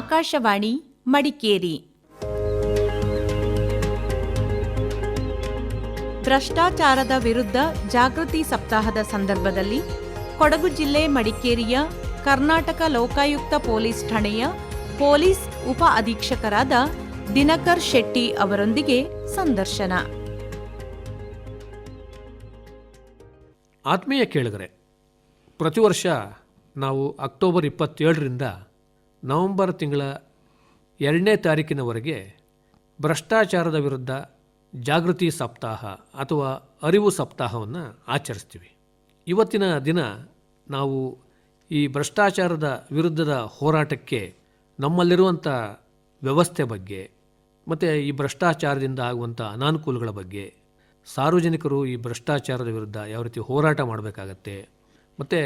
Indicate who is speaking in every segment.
Speaker 1: ಆಕಾಶವಾಣಿ, ಮಡಿಕೇರಿ. ಭ್ರಷ್ಟಾಚಾರದ ವಿರುದ್ಧ ಜಾಗೃತಿ ಸಪ್ತಾಹದ ಸಂದರ್ಭದಲ್ಲಿ ಕೊಡಗು ಜಿಲ್ಲೆ ಮಡಿಕೇರಿಯ ಕರ್ನಾಟಕ ಲೋಕಾಯುಕ್ತ ಪೊಲೀಸ್ ಠಾಣೆಯ ಪೊಲೀಸ್ ಉಪ ಅಧೀಕ್ಷಕರಾದ ದಿನಕರ್ ಶೆಟ್ಟಿ ಅವರೊಂದಿಗೆ ಸಂದರ್ಶನ.
Speaker 2: ಆತ್ಮೀಯ ಕೇಳಿದರೆ ಪ್ರತಿ ವರ್ಷ ನಾವು ಅಕ್ಟೋಬರ್ ಇಪ್ಪತ್ತೇಳರಿಂದ ನವೆಂಬರ್ ತಿಂಗಳ ಎರಡನೇ ತಾರೀಕಿನವರೆಗೆ ಭ್ರಷ್ಟಾಚಾರದ ವಿರುದ್ಧ ಜಾಗೃತಿ ಸಪ್ತಾಹ ಅಥವಾ ಅರಿವು ಸಪ್ತಾಹವನ್ನು ಆಚರಿಸ್ತೀವಿ. ಇವತ್ತಿನ ದಿನ ನಾವು ಈ ಭ್ರಷ್ಟಾಚಾರದ ವಿರುದ್ಧದ ಹೋರಾಟಕ್ಕೆ ನಮ್ಮಲ್ಲಿರುವಂಥ ವ್ಯವಸ್ಥೆ ಬಗ್ಗೆ, ಮತ್ತು ಈ ಭ್ರಷ್ಟಾಚಾರದಿಂದ ಆಗುವಂಥ ಅನಾನುಕೂಲಗಳ ಬಗ್ಗೆ, ಸಾರ್ವಜನಿಕರು ಈ ಭ್ರಷ್ಟಾಚಾರದ ವಿರುದ್ಧ ಯಾವ ರೀತಿ ಹೋರಾಟ ಮಾಡಬೇಕಾಗತ್ತೆ, ಮತ್ತು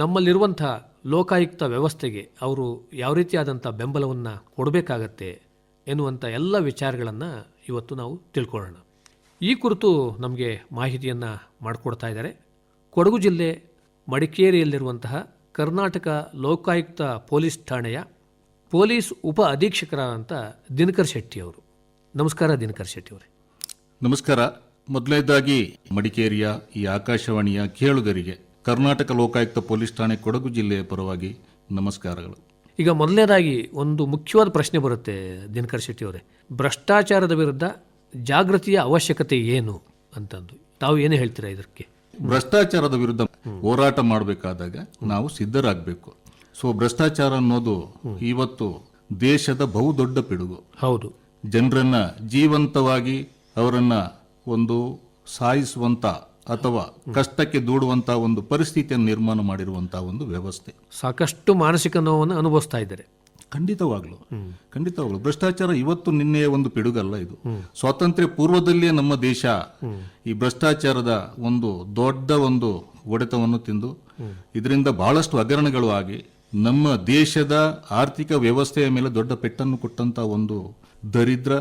Speaker 2: ನಮ್ಮಲ್ಲಿರುವಂಥ ಲೋಕಾಯುಕ್ತ ವ್ಯವಸ್ಥೆಗೆ ಅವರು ಯಾವ ರೀತಿಯಾದಂಥ ಬೆಂಬಲವನ್ನು ಕೊಡಬೇಕಾಗತ್ತೆ ಎನ್ನುವಂಥ ಎಲ್ಲ ವಿಚಾರಗಳನ್ನು ಇವತ್ತು ನಾವು ತಿಳ್ಕೊಳ್ಳೋಣ. ಈ ಕುರಿತು ನಮಗೆ ಮಾಹಿತಿಯನ್ನು ಮಾಡಿಕೊಡ್ತಾ ಇದ್ದಾರೆ. ಕೊಡಗು ಜಿಲ್ಲೆ ಮಡಿಕೇರಿಯಲ್ಲಿರುವಂತಹ ಕರ್ನಾಟಕ ಲೋಕಾಯುಕ್ತ ಪೊಲೀಸ್ ಠಾಣೆಯ ಪೊಲೀಸ್ ಉಪ ಅಧೀಕ್ಷಕರಾದಂಥ ದಿನಕರ್ ಶೆಟ್ಟಿ ಅವರು. ನಮಸ್ಕಾರ ದಿನಕರ್ ಶೆಟ್ಟಿ ಅವರೇ.
Speaker 3: ನಮಸ್ಕಾರ. ಮೊದಲನೇದಾಗಿ ಮಡಿಕೇರಿಯ ಈ ಆಕಾಶವಾಣಿಯ ಕೇಳುಗರಿಗೆ ಕರ್ನಾಟಕ ಲೋಕಾಯುಕ್ತ ಪೊಲೀಸ್ ಠಾಣೆ ಕೊಡಗು ಜಿಲ್ಲೆಯ ಪರವಾಗಿ ನಮಸ್ಕಾರಗಳು.
Speaker 2: ಈಗ ಮೊದಲನೇದಾಗಿ ಒಂದು ಮುಖ್ಯವಾದ ಪ್ರಶ್ನೆ ಬರುತ್ತೆ ದಿನಕರ್ ಶೆಟ್ಟಿ ಅವರೇ. ಭ್ರಷ್ಟಾಚಾರದ ವಿರುದ್ಧ ಜಾಗೃತಿಯ ಅವಶ್ಯಕತೆ ಏನು ಅಂತಂದು. ತಾವು ಏನು ಹೇಳ್ತೀರಾ ಇದಕ್ಕೆ?
Speaker 3: ಭ್ರಷ್ಟಾಚಾರದ ವಿರುದ್ಧ ಹೋರಾಟ ಮಾಡಬೇಕಾದಾಗ ನಾವು ಸಿದ್ಧರಾಗಬೇಕು. ಸೊ ಭ್ರಷ್ಟಾಚಾರ ಅನ್ನೋದು ಇವತ್ತು ದೇಶದ ಬಹುದೊಡ್ಡ ಪಿಡುಗು.
Speaker 2: ಹೌದು.
Speaker 3: ಜನರನ್ನ ಜೀವಂತವಾಗಿ ಅವರನ್ನ ಒಂದು ಸಾಯಿಸುವಂತ ಅಥವಾ ಕಷ್ಟಕ್ಕೆ ದೂಡುವಂತಹ ಒಂದು ಪರಿಸ್ಥಿತಿಯನ್ನು ನಿರ್ಮಾಣ ಮಾಡಿರುವಂತಹ ಒಂದು ವ್ಯವಸ್ಥೆ.
Speaker 2: ಸಾಕಷ್ಟು ಮಾನಸಿಕ ನೋವನ್ನು ಅನುಭವಿಸ್ತಾ ಇದ್ದಾರೆ.
Speaker 3: ಖಂಡಿತವಾಗ್ಲು. ಖಂಡಿತವಾಗ್ಲು. ಭ್ರಷ್ಟಾಚಾರ ಇವತ್ತು ನಿನ್ನೆಯ ಒಂದು ಪಿಡುಗಲ್ಲ ಇದು. ಸ್ವಾತಂತ್ರ್ಯ ಪೂರ್ವದಲ್ಲಿಯೇ ನಮ್ಮ ದೇಶ ಈ ಭ್ರಷ್ಟಾಚಾರದ ಒಂದು ದೊಡ್ಡ ಒಂದು ಒಡೆತವನ್ನು ತಿಂದು ಇದರಿಂದ ಬಹಳಷ್ಟು ಹಗರಣಗಳು ಆಗಿ ನಮ್ಮ ದೇಶದ ಆರ್ಥಿಕ ವ್ಯವಸ್ಥೆಯ ಮೇಲೆ ದೊಡ್ಡ ಪೆಟ್ಟನ್ನು ಕೊಟ್ಟಂತ ಒಂದು ದರಿದ್ರ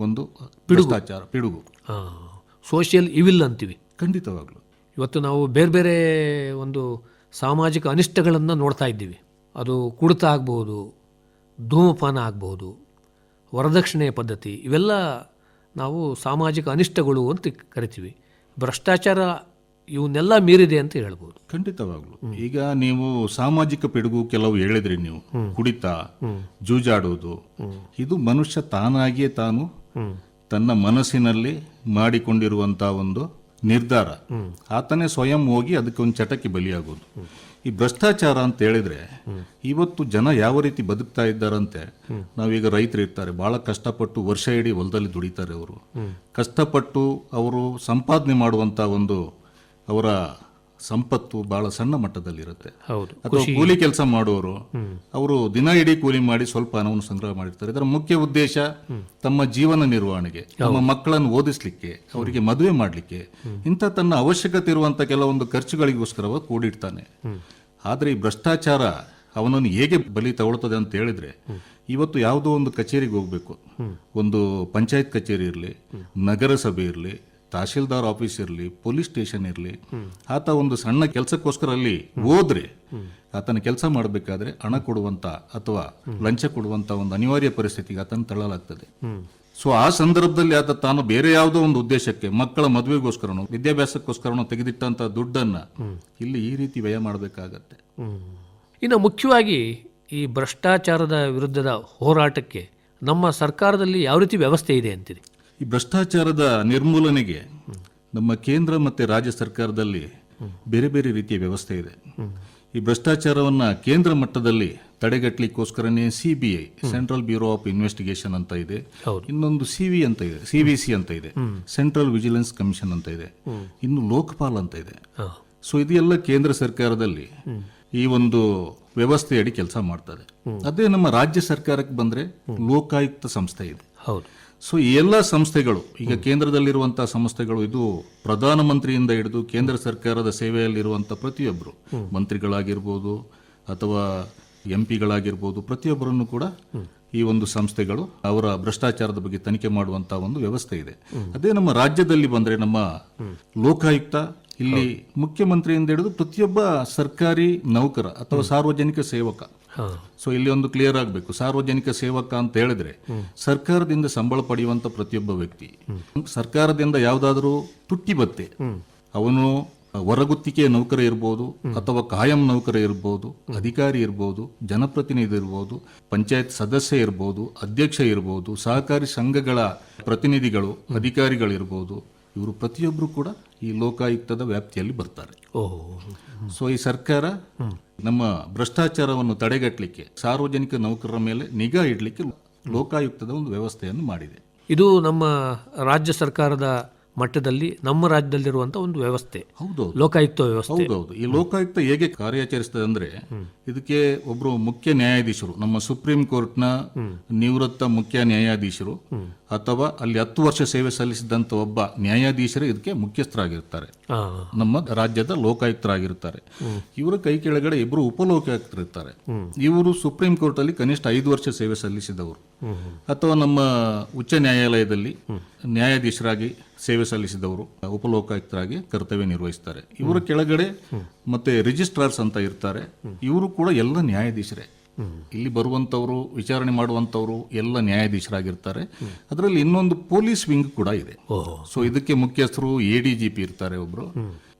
Speaker 3: ಒಂದು ಭ್ರಷ್ಟಾಚಾರ ಪಿಡುಗು.
Speaker 2: ಸೋಷಿಯಲ್ ಇವಿಲ್ ಅಂತೀವಿ.
Speaker 3: ಖಂಡಿತವಾಗ್ಲು.
Speaker 2: ಇವತ್ತು ನಾವು ಬೇರೆ ಬೇರೆ ಒಂದು ಸಾಮಾಜಿಕ ಅನಿಷ್ಟಗಳನ್ನು ನೋಡ್ತಾ ಇದ್ದೀವಿ. ಅದು ಕುಡಿತ ಆಗ್ಬೋದು ಧೂಮಪಾನ ಆಗ್ಬೋದು ವರದಕ್ಷಿಣೆ ಪದ್ಧತಿ ಇವೆಲ್ಲ ನಾವು ಸಾಮಾಜಿಕ ಅನಿಷ್ಟಗಳು ಅಂತ ಕರಿತೀವಿ. ಭ್ರಷ್ಟಾಚಾರ ಇವನ್ನೆಲ್ಲ ಮೀರಿದೆ ಅಂತ ಹೇಳ್ಬೋದು.
Speaker 3: ಖಂಡಿತವಾಗ್ಲು. ಈಗ ನೀವು ಸಾಮಾಜಿಕ ಪಿಡುಗು ಕೆಲವು ಹೇಳಿದ್ರಿ ನೀವು. ಕುಡಿತ ಜೂಜಾಡುವುದು. ಇದು ಮನುಷ್ಯ ತಾನಾಗಿಯೇ ತಾನು ತನ್ನ ಮನಸ್ಸಿನಲ್ಲಿ ಮಾಡಿಕೊಂಡಿರುವಂತಹ ಒಂದು ನಿರ್ಧಾರ. ಆತನೇ ಸ್ವಯಂ ಹೋಗಿ ಅದಕ್ಕೆ ಒಂದು ಚಟಕ್ಕೆ ಬಲಿಯಾಗೋದು. ಈ ಭ್ರಷ್ಟಾಚಾರ ಅಂತ ಹೇಳಿದ್ರೆ ಇವತ್ತು ಜನ ಯಾವ ರೀತಿ ಬದುಕ್ತಾ ಇದ್ದಾರಂತೆ, ನಾವೀಗ ರೈತರು ಇರ್ತಾರೆ, ಬಹಳ ಕಷ್ಟಪಟ್ಟು ವರ್ಷ ಇಡೀ ಹೊಲದಲ್ಲಿ ದುಡಿತಾರೆ ಅವರು. ಕಷ್ಟಪಟ್ಟು ಅವರು ಸಂಪಾದನೆ ಮಾಡುವಂತ ಒಂದು ಅವರ ಸಂಪತ್ತು ಬಹಳ ಸಣ್ಣ ಮಟ್ಟದಲ್ಲಿರುತ್ತೆ. ಅಥವಾ ಕೂಲಿ ಕೆಲಸ ಮಾಡುವವರು ಅವರು ದಿನ ಇಡೀ ಕೂಲಿ ಮಾಡಿ ಸ್ವಲ್ಪ ಹಣವನ್ನು ಸಂಗ್ರಹ ಮಾಡಿರ್ತಾರೆ. ಇದರ ಮುಖ್ಯ ಉದ್ದೇಶ ತಮ್ಮ ಜೀವನ ನಿರ್ವಹಣೆಗೆ ತಮ್ಮ ಮಕ್ಕಳನ್ನು ಓದಿಸ್ಲಿಕ್ಕೆ ಅವರಿಗೆ ಮದುವೆ ಮಾಡಲಿಕ್ಕೆ ಇಂಥ ತನ್ನ ಅವಶ್ಯಕತೆ ಇರುವಂತ ಕೆಲವೊಂದು ಖರ್ಚುಗಳಿಗೋಸ್ಕರ ಕೂಡಿಡ್ತಾನೆ. ಆದರೆ ಈ ಭ್ರಷ್ಟಾಚಾರ ಅವನನ್ನು ಹೇಗೆ ಬಲಿ ತಗೊಳ್ತದೆ ಅಂತ ಹೇಳಿದ್ರೆ ಇವತ್ತು ಯಾವುದೋ ಒಂದು ಕಚೇರಿಗೆ ಹೋಗ್ಬೇಕು. ಒಂದು ಪಂಚಾಯತ್ ಕಚೇರಿ ಇರಲಿ ನಗರಸಭೆ ಇರಲಿ ತಹಶೀಲ್ದಾರ್ ಆಫೀಸ್ ಇರಲಿ, ಪೊಲೀಸ್ ಸ್ಟೇಷನ್ ಇರಲಿ, ಆತ ಒಂದು ಸಣ್ಣ ಕೆಲಸಕ್ಕೋಸ್ಕರ ಅಲ್ಲಿ ಹೋದ್ರೆ ಆತನ ಕೆಲಸ ಮಾಡಬೇಕಾದ್ರೆ ಹಣ ಕೊಡುವಂತ ಅಥವಾ ಲಂಚ ಕೊಡುವಂತ ಒಂದು ಅನಿವಾರ್ಯ ಪರಿಸ್ಥಿತಿಗೆ ಆತನ ತಳ್ಳಲಾಗ್ತದೆ. ಸೊ ಆ ಸಂದರ್ಭದಲ್ಲಿ ಆತ ತಾನು ಬೇರೆ ಯಾವುದೋ ಒಂದು ಉದ್ದೇಶಕ್ಕೆ ಮಕ್ಕಳ ಮದುವೆಗೋಸ್ಕರನೋ, ವಿದ್ಯಾಭ್ಯಾಸಕ್ಕೋಸ್ಕರನೋ ತೆಗೆದಿಟ್ಟಂತ ದುಡ್ಡನ್ನ ಇಲ್ಲಿ ಈ ರೀತಿ ವ್ಯಯ ಮಾಡಬೇಕಾಗತ್ತೆ.
Speaker 2: ಇನ್ನು ಮುಖ್ಯವಾಗಿ ಈ ಭ್ರಷ್ಟಾಚಾರದ ವಿರುದ್ಧದ ಹೋರಾಟಕ್ಕೆ ನಮ್ಮ ಸರ್ಕಾರದಲ್ಲಿ ಯಾವ ರೀತಿ ವ್ಯವಸ್ಥೆ ಇದೆ ಅಂತೀರಿ?
Speaker 3: ಈ ಭ್ರಷ್ಟಾಚಾರದ ನಿರ್ಮೂಲನೆಗೆ ನಮ್ಮ ಕೇಂದ್ರ ಮತ್ತೆ ರಾಜ್ಯ ಸರ್ಕಾರದಲ್ಲಿ ಬೇರೆ ಬೇರೆ ರೀತಿಯ ವ್ಯವಸ್ಥೆ ಇದೆ. ಈ ಭ್ರಷ್ಟಾಚಾರವನ್ನ ಕೇಂದ್ರ ಮಟ್ಟದಲ್ಲಿ ತಡೆಗಟ್ಟಲಿಕ್ಕೋಸ್ಕರನೇ C B I central bureau of investigation ಅಂತ ಇದೆ. ಇನ್ನೊಂದು ಸಿ ವಿ ಅಂತ ಇದೆ ಸಿ ವಿ ಸಿ ಅಂತ ಇದೆ ಸೆಂಟ್ರಲ್ ವಿಜಿಲೆನ್ಸ್ ಕಮಿಷನ್ ಅಂತ ಇದೆ. ಇನ್ನು ಲೋಕಪಾಲ್ ಅಂತ ಇದೆ. ಸೊ ಇದೆಲ್ಲ ಕೇಂದ್ರ ಸರ್ಕಾರದಲ್ಲಿ ಈ ಒಂದು ವ್ಯವಸ್ಥೆಯಡಿ ಕೆಲಸ ಮಾಡ್ತಾರೆ ಅದೇ ನಮ್ಮ ರಾಜ್ಯ ಸರ್ಕಾರಕ್ಕೆ ಬಂದ್ರೆ ಲೋಕಾಯುಕ್ತ ಸಂಸ್ಥೆ ಇದೆ.
Speaker 2: ಹೌದು.
Speaker 3: ಸೊ ಈ ಎಲ್ಲ ಸಂಸ್ಥೆಗಳು ಈಗ ಕೇಂದ್ರದಲ್ಲಿರುವಂತಹ ಸಂಸ್ಥೆಗಳು ಇದು ಪ್ರಧಾನಮಂತ್ರಿಯಿಂದ ಹಿಡಿದು ಕೇಂದ್ರ ಸರ್ಕಾರದ ಸೇವೆಯಲ್ಲಿರುವಂತಹ ಪ್ರತಿಯೊಬ್ಬರು ಮಂತ್ರಿಗಳಾಗಿರ್ಬೋದು ಅಥವಾ ಎಂ ಪಿಗಳಾಗಿರ್ಬೋದು ಪ್ರತಿಯೊಬ್ಬರನ್ನು ಕೂಡ ಈ ಒಂದು ಸಂಸ್ಥೆಗಳು ಅವರ ಭ್ರಷ್ಟಾಚಾರದ ಬಗ್ಗೆ ತನಿಖೆ ಮಾಡುವಂತಹ ಒಂದು ವ್ಯವಸ್ಥೆ ಇದೆ. ಅದೇ ನಮ್ಮ ರಾಜ್ಯದಲ್ಲಿ ಬಂದ್ರೆ ನಮ್ಮ ಲೋಕಾಯುಕ್ತ ಇಲ್ಲಿ ಮುಖ್ಯಮಂತ್ರಿಯಿಂದ ಹಿಡಿದು ಪ್ರತಿಯೊಬ್ಬ ಸರ್ಕಾರಿ ನೌಕರ ಅಥವಾ ಸಾರ್ವಜನಿಕ ಸೇವಕ ಸೊ ಇಲ್ಲಿ ಒಂದು ಕ್ಲಿಯರ್ ಆಗಬೇಕು. ಸಾರ್ವಜನಿಕ ಸೇವಕ ಅಂತ ಹೇಳಿದ್ರೆ, ಸರ್ಕಾರದಿಂದ ಸಂಬಳ ಪಡೆಯುವಂತ ಪ್ರತಿಯೊಬ್ಬ ವ್ಯಕ್ತಿ, ಸರ್ಕಾರದಿಂದ ಯಾವುದಾದ್ರೂ ತುಟ್ಟಿ ಬತ್ತೆ, ಅವನು ಹೊರಗುತ್ತಿಗೆ ನೌಕರ ಇರ್ಬೋದು, ಅಥವಾ ಕಾಯಂ ನೌಕರ ಇರ್ಬೋದು, ಅಧಿಕಾರಿ ಇರ್ಬೋದು, ಜನಪ್ರತಿನಿಧಿ ಇರ್ಬೋದು, ಪಂಚಾಯತ್ ಸದಸ್ಯ ಇರ್ಬೋದು, ಅಧ್ಯಕ್ಷ ಇರ್ಬೋದು, ಸಹಕಾರಿ ಸಂಘಗಳ ಪ್ರತಿನಿಧಿಗಳು ಅಧಿಕಾರಿಗಳಿರ್ಬೋದು ಇವರು ಪ್ರತಿಯೊಬ್ಬರು ಕೂಡ ಈ ಲೋಕಾಯುಕ್ತದ ವ್ಯಾಪ್ತಿಯಲ್ಲಿ ಬರ್ತಾರೆ.
Speaker 2: ಓಹೋ.
Speaker 3: ಸೊ ಈ ಸರ್ಕಾರ ನಮ್ಮ ಭ್ರಷ್ಟಾಚಾರವನ್ನು ತಡೆಗಟ್ಟಲಿಕ್ಕೆ ಸಾರ್ವಜನಿಕ ನೌಕರರ ಮೇಲೆ ನಿಗಾ ಇಡಲಿಕ್ಕೆ ಲೋಕಾಯುಕ್ತದ ಒಂದು ವ್ಯವಸ್ಥೆಯನ್ನು ಮಾಡಿದೆ.
Speaker 2: ಇದು ನಮ್ಮ ರಾಜ್ಯ ಸರ್ಕಾರದ ಮಟ್ಟದಲ್ಲಿ ನಮ್ಮ ರಾಜ್ಯದಲ್ಲಿರುವಂಥ ಒಂದು ವ್ಯವಸ್ಥೆ.
Speaker 3: ಹೌದು
Speaker 2: ಲೋಕಾಯುಕ್ತ ವ್ಯವಸ್ಥೆ.
Speaker 3: ಹೌದು ಈ ಲೋಕಾಯುಕ್ತ ಹೇಗೆ ಕಾರ್ಯಾಚರಿಸ್ತದೆ ಅಂದ್ರೆ ಇದಕ್ಕೆ ಒಬ್ರು ಮುಖ್ಯ ನ್ಯಾಯಾಧೀಶರು ನಮ್ಮ ಸುಪ್ರೀಂ ಕೋರ್ಟ್ನ ನಿವೃತ್ತ ಮುಖ್ಯ ನ್ಯಾಯಾಧೀಶರು ಅಥವಾ ಅಲ್ಲಿ ಹತ್ತು ವರ್ಷ ಸೇವೆ ಸಲ್ಲಿಸಿದಂತ ಒಬ್ಬ ನ್ಯಾಯಾಧೀಶರೇ ಇದಕ್ಕೆ ಮುಖ್ಯಸ್ಥರಾಗಿರ್ತಾರೆ. ನಮ್ಮ ರಾಜ್ಯದ ಲೋಕಾಯುಕ್ತರಾಗಿರ್ತಾರೆ. ಇವರ ಕೈ ಕೆಳಗಡೆ ಇಬ್ಬರು ಉಪಲೋಕಾಯುಕ್ತರಿರ್ತಾರೆ. ಇವರು ಸುಪ್ರೀಂ ಕೋರ್ಟ್ ಅಲ್ಲಿ ಕನಿಷ್ಠ ಐದು ವರ್ಷ ಸೇವೆ ಸಲ್ಲಿಸಿದವರು. ಅಥವಾ ನಮ್ಮ ಉಚ್ಚ ನ್ಯಾಯಾಲಯದಲ್ಲಿ ನ್ಯಾಯಾಧೀಶರಾಗಿ ಸೇವೆ ಸಲ್ಲಿಸಿದವರು ಉಪಲೋಕಾಯುಕ್ತರಾಗಿ ಕರ್ತವ್ಯ ನಿರ್ವಹಿಸ್ತಾರೆ. ಇವರ ಕೆಳಗಡೆ ಮತ್ತೆ ರಿಜಿಸ್ಟ್ರಾರ್ಸ್ ಅಂತ ಇರ್ತಾರೆ. ಇವರು ಕೂಡ ಎಲ್ಲ ನ್ಯಾಯಾಧೀಶರೇ. ಇಲ್ಲಿ ಬರುವಂಥವರು ವಿಚಾರಣೆ ಮಾಡುವಂಥವರು ಎಲ್ಲ ನ್ಯಾಯಾಧೀಶರಾಗಿರ್ತಾರೆ. ಅದರಲ್ಲಿ ಇನ್ನೊಂದು ಪೊಲೀಸ್ ವಿಂಗ್ ಕೂಡ ಇದೆ. ಸೊ ಇದಕ್ಕೆ ಮುಖ್ಯಸ್ಥರು ಎ ಡಿ ಜಿ ಪಿ ಇರ್ತಾರೆ ಒಬ್ರು.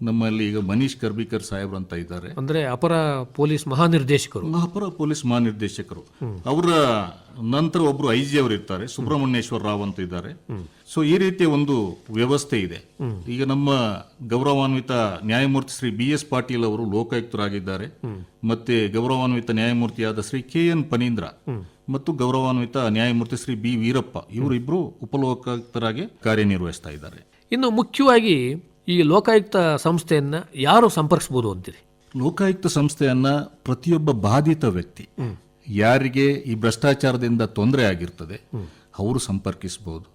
Speaker 3: ನಮ್ಮಲ್ಲಿ ಈಗ ಮನೀಶ್ ಕರ್ಬಿಕರ್ ಸಾಹೇಬ್ರು ಅಂತ ಇದ್ದಾರೆ.
Speaker 2: ಅಂದ್ರೆ ಅಪರ ಪೊಲೀಸ್ ಮಹಾನಿರ್ದೇಶಕರು.
Speaker 3: ಅಪರ ಪೊಲೀಸ್ ಮಹಾನಿರ್ದೇಶಕರು. ಅವರ ನಂತರ ಒಬ್ರು ಐ ಜಿ ಅವರು ಇರ್ತಾರೆ ಸುಬ್ರಹ್ಮಣ್ಯೇಶ್ವರ ರಾವ್ ಅಂತ ಇದ್ದಾರೆ. ಸೊ ಈ ರೀತಿಯ ಒಂದು ವ್ಯವಸ್ಥೆ ಇದೆ. ಈಗ ನಮ್ಮ ಗೌರವಾನ್ವಿತ ನ್ಯಾಯಮೂರ್ತಿ ಶ್ರೀ ಬಿ ಎಸ್ ಪಾಟೀಲ್ ಅವರು ಲೋಕಾಯುಕ್ತರಾಗಿದ್ದಾರೆ. ಮತ್ತೆ ಗೌರವಾನ್ವಿತ ನ್ಯಾಯಮೂರ್ತಿಯಾದ ಶ್ರೀ ಕೆ ಎನ್ ಪನೀಂದ್ರ ಮತ್ತು ಗೌರವಾನ್ವಿತ ನ್ಯಾಯಮೂರ್ತಿ ಶ್ರೀ ಬಿ ವೀರಪ್ಪ ಇವರಿಬ್ರು ಉಪಲೋಕಾಯುಕ್ತರಾಗಿ ಕಾರ್ಯನಿರ್ವಹಿಸ್ತಾ ಇದ್ದಾರೆ.
Speaker 2: ಇನ್ನು ಮುಖ್ಯವಾಗಿ ಈ ಲೋಕಾಯುಕ್ತ ಸಂಸ್ಥೆಯನ್ನ ಯಾರು ಸಂಪರ್ಕಿಸ್ಬೋದು ಅಂತೀರಿ?
Speaker 3: ಲೋಕಾಯುಕ್ತ ಸಂಸ್ಥೆಯನ್ನ ಪ್ರತಿಯೊಬ್ಬ ಬಾಧಿತ ವ್ಯಕ್ತಿ ಯಾರಿಗೆ ಈ ಭ್ರಷ್ಟಾಚಾರದಿಂದ ತೊಂದರೆ ಆಗಿರ್ತದೆ ಅವರು ಸಂಪರ್ಕಿಸಬಹುದು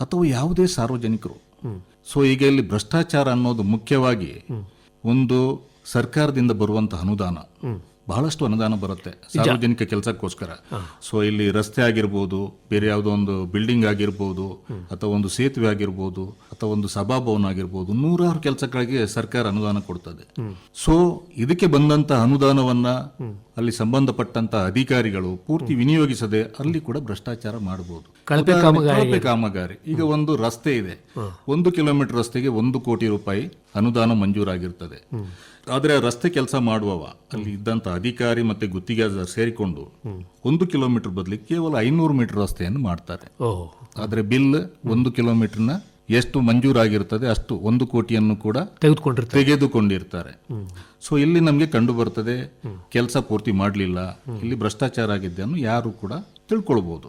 Speaker 3: ಅಥವಾ ಯಾವುದೇ ಸಾರ್ವಜನಿಕರು. ಸೊ ಈಗ ಇಲ್ಲಿ ಭ್ರಷ್ಟಾಚಾರ ಅನ್ನೋದು ಮುಖ್ಯವಾಗಿ ಒಂದು ಸರ್ಕಾರದಿಂದ ಬರುವಂತಹ ಅನುದಾನ. ಬಹಳಷ್ಟು ಅನುದಾನ ಬರುತ್ತೆ ಸಾರ್ವಜನಿಕ ಕೆಲಸಕ್ಕೋಸ್ಕರ. ಸೊ ಇಲ್ಲಿ ರಸ್ತೆ ಆಗಿರ್ಬೋದು ಬೇರೆ ಯಾವುದೋ ಒಂದು ಬಿಲ್ಡಿಂಗ್ ಆಗಿರ್ಬೋದು ಅಥವಾ ಒಂದು ಸೇತುವೆ ಆಗಿರ್ಬೋದು ಅಥವಾ ಒಂದು ಸಭಾಭವನ ಆಗಿರ್ಬೋದು ನೂರಾರು ಕೆಲಸಗಳಿಗೆ ಸರ್ಕಾರ ಅನುದಾನ ಕೊಡ್ತದೆ. ಸೊ ಇದಕ್ಕೆ ಬಂದಂತ ಅನುದಾನವನ್ನ ಅಲ್ಲಿ ಸಂಬಂಧಪಟ್ಟಂತಹ ಅಧಿಕಾರಿಗಳು ಪೂರ್ತಿ ವಿನಿಯೋಗಿಸದೆ ಅಲ್ಲಿ ಕೂಡ ಭ್ರಷ್ಟಾಚಾರ ಮಾಡಬಹುದು
Speaker 2: ಕಳಪೆ
Speaker 3: ಕಳಪೆ ಕಾಮಗಾರಿ. ಈಗ ಒಂದು ರಸ್ತೆ ಇದೆ. ಒಂದು ಕಿಲೋಮೀಟರ್ ರಸ್ತೆಗೆ ಒಂದು ಕೋಟಿ ರೂಪಾಯಿ ಅನುದಾನ ಮಂಜೂರಾಗಿರ್ತದೆ. ಆದ್ರೆ ರಸ್ತೆ ಕೆಲಸ ಮಾಡುವವ ಅಲ್ಲಿ ಇದ್ದಂಥ ಅಧಿಕಾರಿ ಮತ್ತು ಗುತ್ತಿಗೆದಾರ ಸೇರಿಕೊಂಡು ಒಂದು ಕಿಲೋಮೀಟರ್ ಬದಲಿ ಕೇವಲ ಐನೂರು ಮೀಟರ್ ರಸ್ತೆಯನ್ನು ಮಾಡ್ತಾರೆ.
Speaker 2: ಆದರೆ
Speaker 3: ಆದ್ರೆ ಬಿಲ್ ಒಂದು ಕಿಲೋಮೀಟರ್ನ ಎಷ್ಟು ಮಂಜೂರಾಗಿರ್ತದೆ ಅಷ್ಟು ಒಂದು ಕೋಟಿಯನ್ನು ಕೂಡ
Speaker 2: ತೆಗೆದುಕೊಂಡಿರ್ತಾರೆ.
Speaker 3: ತೆಗೆದುಕೊಂಡಿರ್ತಾರೆ. ಸೊ ಇಲ್ಲಿ ನಮಗೆ ಕಂಡು ಬರ್ತದೆ ಕೆಲಸ ಪೂರ್ತಿ ಮಾಡಲಿಲ್ಲ ಇಲ್ಲಿ ಭ್ರಷ್ಟಾಚಾರ ಆಗಿದೆ ಅನ್ನು ಯಾರು ಕೂಡ ತಿಳ್ಕೊಳ್ಬಹುದು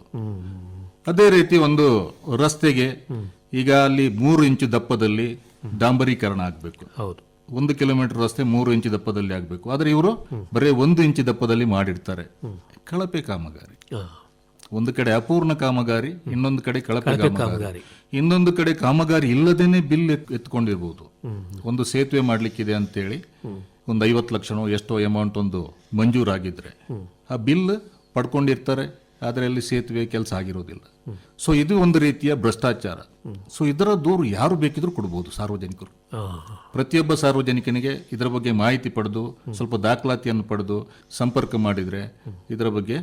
Speaker 3: ಅದೇ ರೀತಿ ಒಂದು ರಸ್ತೆಗೆ ಈಗ ಅಲ್ಲಿ ಮೂರು ಇಂಚು ದಪ್ಪದಲ್ಲಿ ಡಾಂಬರೀಕರಣ ಆಗಬೇಕು.
Speaker 2: ಹೌದು.
Speaker 3: ಒಂದು ಕಿಲೋಮೀಟರ್ ರಸ್ತೆ ಮೂರು ಇಂಚು ದಪ್ಪದಲ್ಲಿ ಆಗಬೇಕು. ಆದರೆ ಇವರು ಬರೀ ಒಂದು ಇಂಚು ದಪ್ಪದಲ್ಲಿ ಮಾಡಿರ್ತಾರೆ. ಕಳಪೆ ಕಾಮಗಾರಿ. ಒಂದು ಕಡೆ ಅಪೂರ್ಣ ಕಾಮಗಾರಿ ಇನ್ನೊಂದು ಕಡೆ ಕಳಪೆ ಕಾಮಗಾರಿ. ಇನ್ನೊಂದು ಕಡೆ ಕಾಮಗಾರಿ ಇಲ್ಲದೇನೆ ಬಿಲ್ ಎತ್ಕೊಂಡಿರ್ಬೋದು. ಒಂದು ಸೇತುವೆ ಮಾಡ್ಲಿಕ್ಕಿದೆ ಅಂತೇಳಿ ಒಂದು ಐವತ್ತು ಲಕ್ಷನೋ ಎಷ್ಟೋ ಅಮೌಂಟ್ ಒಂದು ಮಂಜೂರಾಗಿದ್ರೆ ಆ ಬಿಲ್ ಪಡ್ಕೊಂಡಿರ್ತಾರೆ. ಆದರೆ ಅಲ್ಲಿ ಸೇತುವೆ ಕೆಲಸ ಆಗಿರೋದಿಲ್ಲ. ಸೊ ಇದು ಒಂದು ರೀತಿಯ ಭ್ರಷ್ಟಾಚಾರ. ಸೊ ಇದರ ದೂರು ಯಾರು ಬೇಕಿದ್ರು ಕೊಡ್ಬೋದು ಸಾರ್ವಜನಿಕರು. ಪ್ರತಿಯೊಬ್ಬ ಸಾರ್ವಜನಿಕನಿಗೆ ಇದರ ಬಗ್ಗೆ ಮಾಹಿತಿ ಪಡೆದು ಸ್ವಲ್ಪ ದಾಖಲಾತಿಯನ್ನು ಪಡೆದು ಸಂಪರ್ಕ ಮಾಡಿದ್ರೆ ಇದರ ಬಗ್ಗೆ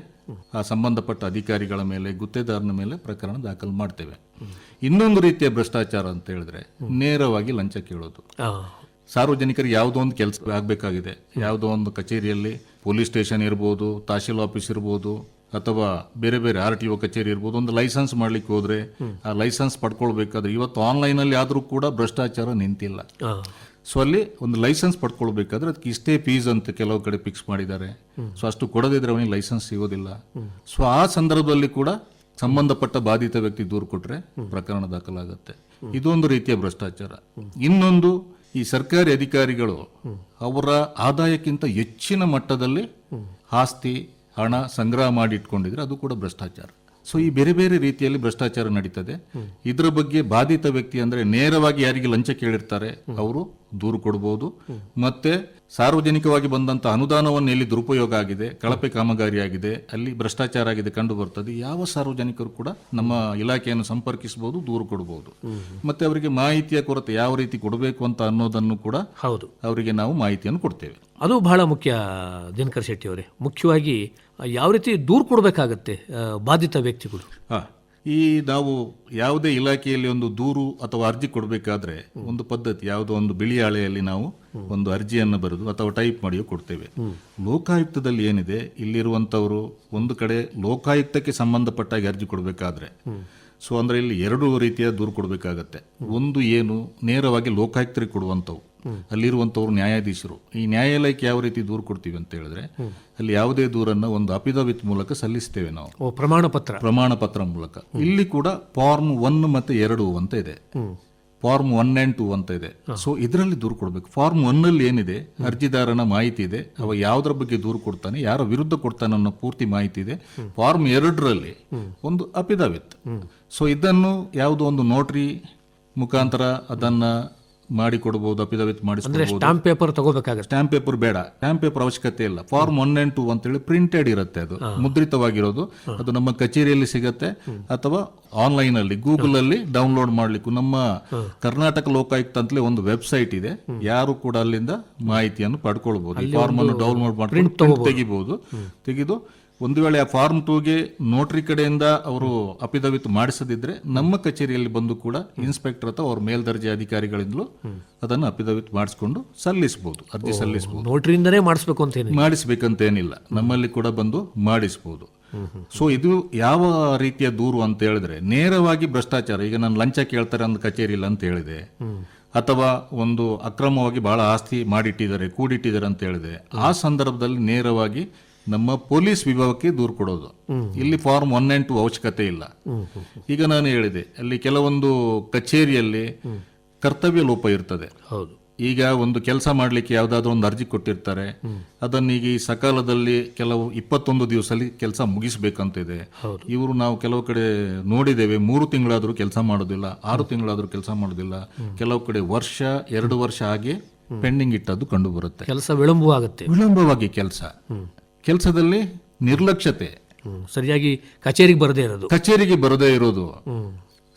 Speaker 3: ಆ ಸಂಬಂಧಪಟ್ಟ ಅಧಿಕಾರಿಗಳ ಮೇಲೆ ಗುತ್ತೇದಾರನ ಮೇಲೆ ಪ್ರಕರಣ ದಾಖಲು ಮಾಡ್ತೇವೆ. ಇನ್ನೊಂದು ರೀತಿಯ ಭ್ರಷ್ಟಾಚಾರ ಅಂತ ಹೇಳಿದ್ರೆ ನೇರವಾಗಿ ಲಂಚ ಕೇಳೋದು. ಸಾರ್ವಜನಿಕರಿಗೆ ಯಾವುದೋ ಒಂದು ಕೆಲಸ ಆಗಬೇಕಾಗಿದೆ. ಯಾವುದೋ ಒಂದು ಕಚೇರಿಯಲ್ಲಿ ಪೊಲೀಸ್ ಸ್ಟೇಷನ್ ಇರ್ಬೋದು ತಹಶೀಲ್ ಆಫೀಸ್ ಇರ್ಬೋದು ಅಥವಾ ಬೇರೆ ಬೇರೆ ಆರ್ ಟಿ ಒ ಕಚೇರಿ ಇರ್ಬೋದು ಒಂದು ಲೈಸೆನ್ಸ್ ಮಾಡ್ಲಿಕ್ಕೆ ಹೋದ್ರೆ ಆ ಲೈಸೆನ್ಸ್ ಪಡ್ಕೊಳ್ಬೇಕಾದ್ರೆ ಇವತ್ತು ಆನ್ಲೈನ್ ಅಲ್ಲಿ ಆದ್ರೂ ಕೂಡ ಭ್ರಷ್ಟಾಚಾರ ನಿಂತಿಲ್ಲ. ಸೊ ಅಲ್ಲಿ ಒಂದು ಲೈಸೆನ್ಸ್ ಪಡ್ಕೊಳ್ಬೇಕಾದ್ರೆ ಅದಕ್ಕೆ ಇಷ್ಟೇ ಫೀಸ್ ಅಂತ ಕೆಲವು ಕಡೆ ಫಿಕ್ಸ್ ಮಾಡಿದ್ದಾರೆ. ಸೊ ಅಷ್ಟು ಕೊಡದಿದ್ರೆ ಅವನಿಗೆ ಲೈಸೆನ್ಸ್ ಸಿಗೋದಿಲ್ಲ. ಸೊ ಆ ಸಂದರ್ಭದಲ್ಲಿ ಕೂಡ ಸಂಬಂಧಪಟ್ಟ ಬಾಧಿತ ವ್ಯಕ್ತಿ ದೂರು ಕೊಟ್ಟರೆ ಪ್ರಕರಣ ದಾಖಲಾಗುತ್ತೆ. ಇದೊಂದು ರೀತಿಯ ಭ್ರಷ್ಟಾಚಾರ. ಇನ್ನೊಂದು ಈ ಸರ್ಕಾರಿ ಅಧಿಕಾರಿಗಳು ಅವರ ಆದಾಯಕ್ಕಿಂತ ಹೆಚ್ಚಿನ ಮಟ್ಟದಲ್ಲಿ ಆಸ್ತಿ ಹಣ ಸಂಗ್ರಹ ಮಾಡಿ ಇಟ್ಕೊಂಡಿದ್ರೆ ಅದು ಕೂಡ ಭ್ರಷ್ಟಾಚಾರ. ಸೊ ಈ ಬೇರೆ ಬೇರೆ ರೀತಿಯಲ್ಲಿ ಭ್ರಷ್ಟಾಚಾರ ನಡೀತದೆ. ಇದರ ಬಗ್ಗೆ ಬಾಧಿತ ವ್ಯಕ್ತಿ ಅಂದ್ರೆ ನೇರವಾಗಿ ಯಾರಿಗೆ ಲಂಚ ಕೇಳಿರ್ತಾರೆ ಅವರು ದೂರು ಕೊಡಬಹುದು ಮತ್ತೆ ಸಾರ್ವಜನಿಕವಾಗಿ ಬಂದಂತ ಅನುದಾನವನ್ನು ಎಲ್ಲಿ ದುರುಪಯೋಗ ಆಗಿದೆ ಕಳಪೆ ಕಾಮಗಾರಿ ಆಗಿದೆ ಅಲ್ಲಿ ಭ್ರಷ್ಟಾಚಾರ ಆಗಿದೆ ಕಂಡು ಬರ್ತದೆ. ಯಾವ ಸಾರ್ವಜನಿಕರು ಕೂಡ ನಮ್ಮ ಇಲಾಖೆಯನ್ನು ಸಂಪರ್ಕಿಸಬಹುದು ದೂರು ಕೊಡಬಹುದು ಮತ್ತೆ ಅವರಿಗೆ ಮಾಹಿತಿಯ ಕೊರತೆ ಯಾವ ರೀತಿ ಕೊಡಬೇಕು ಅಂತ ಅನ್ನೋದನ್ನು ಕೂಡ
Speaker 2: ಹೌದು.
Speaker 3: ಅವರಿಗೆ ನಾವು ಮಾಹಿತಿಯನ್ನು ಕೊಡ್ತೇವೆ.
Speaker 2: ಅದು ಬಹಳ ಮುಖ್ಯ ದಿನಕರ್ ಶೆಟ್ಟಿ ಅವರೇ ಮುಖ್ಯವಾಗಿ ಯಾವ ರೀತಿ ದೂರು ಕೊಡಬೇಕಾಗತ್ತೆ ಬಾಧಿತ ವ್ಯಕ್ತಿಗಳು?
Speaker 3: ಈ ನಾವು ಯಾವುದೇ ಇಲಾಖೆಯಲ್ಲಿ ಒಂದು ದೂರು ಅಥವಾ ಅರ್ಜಿ ಕೊಡಬೇಕಾದ್ರೆ ಒಂದು ಪದ್ಧತಿ, ಯಾವುದೋ ಒಂದು ಬಿಳಿ ಹಾಳೆಯಲ್ಲಿ ನಾವು ಒಂದು ಅರ್ಜಿಯನ್ನು ಬರೆದು ಅಥವಾ ಟೈಪ್ ಮಾಡಿಯೋ ಕೊಡ್ತೇವೆ. ಲೋಕಾಯುಕ್ತದಲ್ಲಿ ಏನಿದೆ, ಇಲ್ಲಿರುವಂಥವರು ಒಂದು ಕಡೆ ಲೋಕಾಯುಕ್ತಕ್ಕೆ ಸಂಬಂಧಪಟ್ಟಾಗಿ ಅರ್ಜಿ ಕೊಡಬೇಕಾದ್ರೆ, ಸೊ ಅಂದರೆ ಇಲ್ಲಿ ಎರಡು ರೀತಿಯ ದೂರು ಕೊಡಬೇಕಾಗತ್ತೆ. ಒಂದು ಏನು, ನೇರವಾಗಿ ಲೋಕಾಯುಕ್ತರಿಗೆ ಕೊಡುವಂಥವು. ಅಲ್ಲಿರುವಂಥವ್ರು ನ್ಯಾಯಾಧೀಶರು. ಈ ನ್ಯಾಯಾಲಯಕ್ಕೆ ಯಾವ ರೀತಿ ದೂರು ಕೊಡ್ತೀವಿ ಅಂತ ಹೇಳಿದ್ರೆ ಅಲ್ಲಿ ಯಾವುದೇ ದೂರನ್ನು ಒಂದು ಅಪಿದಾವಿತ್ ಮೂಲಕ ಸಲ್ಲಿಸ್ತೇವೆ ನಾವು.
Speaker 2: ಪ್ರಮಾಣ ಪತ್ರ.
Speaker 3: ಪ್ರಮಾಣ ಪತ್ರ ಮೂಲಕ. ಇಲ್ಲಿ ಕೂಡ ಫಾರ್ಮ್ ಒನ್ ಮತ್ತೆ ಎರಡು ಅಂತ ಇದೆ. ಫಾರ್ಮ್ ಒನ್ ಆ್ಯಂಡ್ ಟೂ ಅಂತ ಇದೆ. ಸೊ ಇದರಲ್ಲಿ ದೂರು ಕೊಡಬೇಕು. ಫಾರ್ಮ್ ಒನ್ನಲ್ಲಿ ಏನಿದೆ? ಅರ್ಜಿದಾರನ ಮಾಹಿತಿ ಇದೆ. ಅವ ಯಾವುದರ ಬಗ್ಗೆ ದೂರು ಕೊಡ್ತಾನೆ ಯಾರ ವಿರುದ್ಧ ಕೊಡ್ತಾನೆ ಅನ್ನೋ ಪೂರ್ತಿ ಮಾಹಿತಿ ಇದೆ. ಫಾರ್ಮ್ ಎರಡರಲ್ಲಿ ಒಂದು ಅಪಿದಾವಿತ್ ಸೊ ಇದನ್ನು ಯಾವುದೋ ಒಂದು ನೋಟ್ರಿ ಮುಖಾಂತರ ಅದನ್ನ ಮಾಡಿ ಕೊಡಬಹುದು ಅಪಿದಾವಿತ್
Speaker 2: ಅಂದ್ರೆ
Speaker 3: ಮಾಡಿಸ್ಕೊಡ್ಬೋದು
Speaker 2: ಸ್ಟಾಂಪ್ ಪೇಪರ್ ತಗೋಬೇಕಾಗತ್ತೆ.
Speaker 3: ಸ್ಟಾಂಪ್ ಪೇಪರ್ ಬೇಡ. ಸ್ಟಾಂಪ್ ಪೇಪರ್ ಅವಶ್ಯಕತೆ ಇಲ್ಲ. ಫಾರ್ಮ್ ಒನ್ ಅಂಡ್ ಟೂ ಅಂತೇಳಿ ಪ್ರಿಂಟೆಡ್ ಇರುತ್ತೆ ಅದು. ಮುದ್ರಿತವಾಗಿರೋದು. ಅದು ನಮ್ಮ ಕಚೇರಿಯಲ್ಲಿ ಸಿಗತ್ತೆ. ಅಥವಾ ಆನ್ಲೈನ್ ಅಲ್ಲಿ ಗೂಗಲ್ ಅಲ್ಲಿ ಡೌನ್ಲೋಡ್ ಮಾಡ್ಲಿಕ್ಕೂ. ನಮ್ಮ ಕರ್ನಾಟಕ ಲೋಕಾಯುಕ್ತ ಅಂತಲೇ ಒಂದು ವೆಬ್ಸೈಟ್ ಇದೆ. ಯಾರು ಕೂಡ ಅಲ್ಲಿಂದ ಮಾಹಿತಿಯನ್ನು ಪಡ್ಕೊಳ್ಬಹುದು ಫಾರ್ಮ್ ಅನ್ನು ಡೌನ್ಲೋಡ್ ಮಾಡಿ print ತೆಗಿಬಹುದು ತೆಗೆದು ಒಂದು ವೇಳೆ ಆ ಫಾರ್ಮ್ ಟೂಗೆ ನೋಟ್ರಿ ಕಡೆಯಿಂದ ಅವರು ಅಪಿದವಿತ್ ಮಾಡಿಸದಿದ್ರೆ ನಮ್ಮ ಕಚೇರಿಯಲ್ಲಿ ಬಂದು ಕೂಡ ಇನ್ಸ್ಪೆಕ್ಟರ್ ಅಥವಾ ಅವ್ರ ಮೇಲ್ದರ್ಜೆ ಅಧಿಕಾರಿಗಳಿಂದಲೂ ಅದನ್ನು ಅಪಿದವಿತ್ ಮಾಡಿಸ್ಕೊಂಡು ಸಲ್ಲಿಸಬಹುದು ಅರ್ಜಿ ಸಲ್ಲಿಸಬಹುದು
Speaker 2: ನೋಟ್ರಿಯಿಂದನೇ ಮಾಡಿಸ್ಬೇಕು ಅಂತ ಮಾಡಿಸ್ಬೇಕಂತೇನಿಲ್ಲ
Speaker 3: ಮಾಡಿಸ್ಬೇಕಂತ ಏನಿಲ್ಲ ನಮ್ಮಲ್ಲಿ ಕೂಡ ಬಂದು ಮಾಡಿಸಬಹುದು ಸೊ ಇದು ಯಾವ ರೀತಿಯ ದೂರು ಅಂತ ಹೇಳಿದ್ರೆ ನೇರವಾಗಿ ಭ್ರಷ್ಟಾಚಾರ ಈಗ ನಾನು ಲಂಚ ಕೇಳ್ತಾರೆ ಅಂತ ಕಚೇರಿ ಇಲ್ಲ ಅಂತ ಹೇಳಿದೆ ಅಥವಾ ಒಂದು ಅಕ್ರಮವಾಗಿ ಬಹಳ ಆಸ್ತಿ ಮಾಡಿಟ್ಟಿದ್ದಾರೆ ಕೂಡಿಟ್ಟಿದ್ದಾರೆ ಅಂತ ಹೇಳಿದೆ ಆ ಸಂದರ್ಭದಲ್ಲಿ ನೇರವಾಗಿ ನಮ್ಮ ಪೊಲೀಸ್ ವಿಭಾಗಕ್ಕೆ ದೂರು ಕೊಡೋದು. ಇಲ್ಲಿ ಫಾರ್ಮ್ ಒನ್ ಆ್ಯಂಡ್ ಟು ಅವಶ್ಯಕತೆ ಇಲ್ಲ. ಈಗ ನಾನು ಹೇಳಿದೆ ಅಲ್ಲಿ ಕೆಲವೊಂದು ಕಚೇರಿಯಲ್ಲಿ ಕರ್ತವ್ಯ ಲೋಪ ಇರ್ತದೆ.
Speaker 2: ಹೌದು.
Speaker 3: ಈಗ ಒಂದು ಕೆಲಸ ಮಾಡಲಿಕ್ಕೆ ಯಾವುದಾದ್ರೂ ಒಂದು ಅರ್ಜಿ ಕೊಟ್ಟಿರ್ತಾರೆ. ಅದನ್ನೀಗ ಈ ಸಕಾಲದಲ್ಲಿ ಕೆಲವು ಇಪ್ಪತ್ತೊಂದು ದಿವಸದಲ್ಲಿ ಕೆಲಸ ಮುಗಿಸ್ಬೇಕಂತಿದೆ. ಇವರು ನಾವು ಕೆಲವು ಕಡೆ ನೋಡಿದ್ದೇವೆ ಮೂರು ತಿಂಗಳಾದರೂ ಕೆಲಸ ಮಾಡೋದಿಲ್ಲ ಆರು ತಿಂಗಳಾದರೂ ಕೆಲಸ ಮಾಡೋದಿಲ್ಲ. ಕೆಲವು ಕಡೆ ವರ್ಷ ಎರಡು ವರ್ಷ ಆಗಿ ಪೆಂಡಿಂಗ್ ಇಟ್ಟದ್ದು ಕಂಡು ಬರುತ್ತೆ.
Speaker 2: ಕೆಲಸ ವಿಳಂಬವಾಗುತ್ತೆ.
Speaker 3: ವಿಳಂಬವಾಗಿ ಕೆಲಸ. ಕೆಲಸದಲ್ಲಿ ನಿರ್ಲಕ್ಷ್ಯತೆ.
Speaker 2: ಸರಿಯಾಗಿ ಕಚೇರಿಗೆ ಬರದೇ ಇರೋದು.
Speaker 3: ಕಚೇರಿಗೆ ಬರದೇ ಇರೋದು.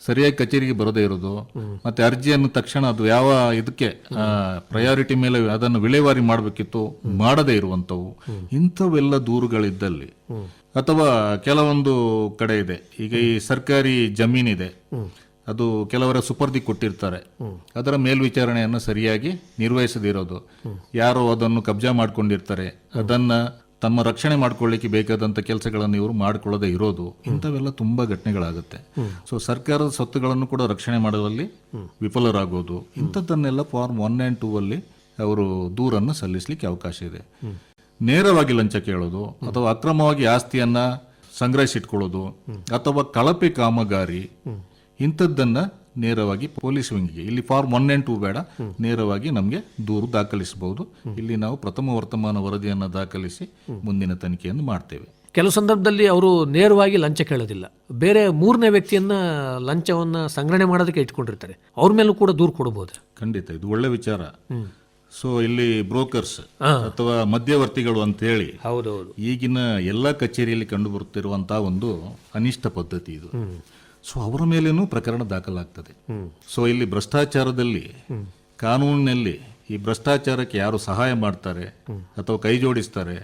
Speaker 3: ಸರಿಯಾಗಿ ಕಚೇರಿಗೆ ಬರದೇ ಇರೋದು. ಮತ್ತೆ ಅರ್ಜಿಯನ್ನು ತಕ್ಷಣ ಅದು ಯಾವ ಇದಕ್ಕೆ ಪ್ರಯಾರಿಟಿ ಮೇಲೆ ಅದನ್ನು ವಿಲೇವಾರಿ ಮಾಡಬೇಕಿತ್ತು ಮಾಡದೇ ಇರುವಂತವು ಇಂಥವೆಲ್ಲ ದೂರುಗಳಿದ್ದಲ್ಲಿ ಅಥವಾ ಕೆಲವೊಂದು ಕಡೆ ಇದೆ. ಈಗ ಈ ಸರ್ಕಾರಿ ಜಮೀನಿದೆ. ಅದು ಕೆಲವರ ಸುಪರ್ದಿ ಕೊಟ್ಟಿರ್ತಾರೆ. ಅದರ ಮೇಲ್ವಿಚಾರಣೆಯನ್ನು ಸರಿಯಾಗಿ ನಿರ್ವಹಿಸದಿರೋದು. ಯಾರೋ ಅದನ್ನು ಕಬ್ಜಾ ಮಾಡ್ಕೊಂಡಿರ್ತಾರೆ. ಅದನ್ನ ತಮ್ಮ ರಕ್ಷಣೆ ಮಾಡ್ಕೊಳ್ಳಿಕ್ಕೆ ಬೇಕಾದಂಥ ಕೆಲಸಗಳನ್ನು ಇವರು ಮಾಡಿಕೊಳ್ಳದೆ ಇರೋದು, ಇಂಥವೆಲ್ಲ ತುಂಬ ಘಟನೆಗಳಾಗುತ್ತೆ. ಸೊ ಸರ್ಕಾರದ ಸ್ವತ್ತುಗಳನ್ನು ಕೂಡ ರಕ್ಷಣೆ ಮಾಡುವಲ್ಲಿ ವಿಫಲರಾಗೋದು, ಇಂಥದ್ದನ್ನೆಲ್ಲ ಫಾರ್ಮ್ ಒನ್ ಆ್ಯಂಡ್ ಟೂ ಅಲ್ಲಿ ಅವರು ದೂರನ್ನು ಸಲ್ಲಿಸಲಿಕ್ಕೆ ಅವಕಾಶ ಇದೆ. ನೇರವಾಗಿ ಲಂಚ ಕೇಳೋದು, ಅಥವಾ ಅಕ್ರಮವಾಗಿ ಆಸ್ತಿಯನ್ನು ಸಂಗ್ರಹಿಸಿಟ್ಕೊಳ್ಳೋದು, ಅಥವಾ ಕಳಪೆ ಕಾಮಗಾರಿ, ಇಂಥದ್ದನ್ನ ನೇರವಾಗಿ ಪೊಲೀಸ್ ವಿಂಗಿಗೆ. ಇಲ್ಲಿ ಫಾರ್ಮ್ ಒನ್ ಆ್ಯಂಡ್ ಟೂ ಬೇಡ. ನೇರವಾಗಿ ನಮಗೆ ದೂರು ದಾಖಲಿಸಬಹುದು. ಇಲ್ಲಿ ನಾವು ಪ್ರಥಮ ವರ್ತಮಾನ ವರದಿಯನ್ನು ದಾಖಲಿಸಿ ಮುಂದಿನ ತನಿಖೆಯನ್ನು ಮಾಡ್ತೇವೆ.
Speaker 2: ಕೆಲವು ಸಂದರ್ಭದಲ್ಲಿ ಅವರು ನೇರವಾಗಿ ಲಂಚ ಕೇಳೋದಿಲ್ಲ. ಬೇರೆ ಮೂರನೇ ವ್ಯಕ್ತಿಯನ್ನ ಲಂಚವನ್ನು ಸಂಗ್ರಹಣೆ ಮಾಡೋದಕ್ಕೆ ಇಟ್ಕೊಂಡಿರ್ತಾರೆ. ಅವ್ರ ಮೇಲೂ ಕೂಡ ದೂರು ಕೊಡಬಹುದು
Speaker 3: ಖಂಡಿತ ಇದು ಒಳ್ಳೆ ವಿಚಾರ. ಸೊ ಇಲ್ಲಿ ಬ್ರೋಕರ್ಸ್ ಅಥವಾ ಮಧ್ಯವರ್ತಿಗಳು ಅಂತ ಹೇಳಿ
Speaker 2: ಹೌದೌದು.
Speaker 3: ಈಗಿನ ಎಲ್ಲ ಕಚೇರಿಯಲ್ಲಿ ಕಂಡು ಬರುತ್ತಿರುವಂತಹ ಒಂದು ಅನಿಷ್ಟ ಪದ್ಧತಿ ಇದು. ಸೊ ಅವರ ಮೇಲೇನೂ ಪ್ರಕರಣ ದಾಖಲಾಗ್ತದೆ. ಸೊ ಇಲ್ಲಿ ಭ್ರಷ್ಟಾಚಾರದಲ್ಲಿ ಕಾನೂನಿನಲ್ಲಿ ಈ ಭ್ರಷ್ಟಾಚಾರಕ್ಕೆ ಯಾರು ಸಹಾಯ ಮಾಡ್ತಾರೆ ಅಥವಾ ಕೈ ಜೋಡಿಸ್ತಾರೆ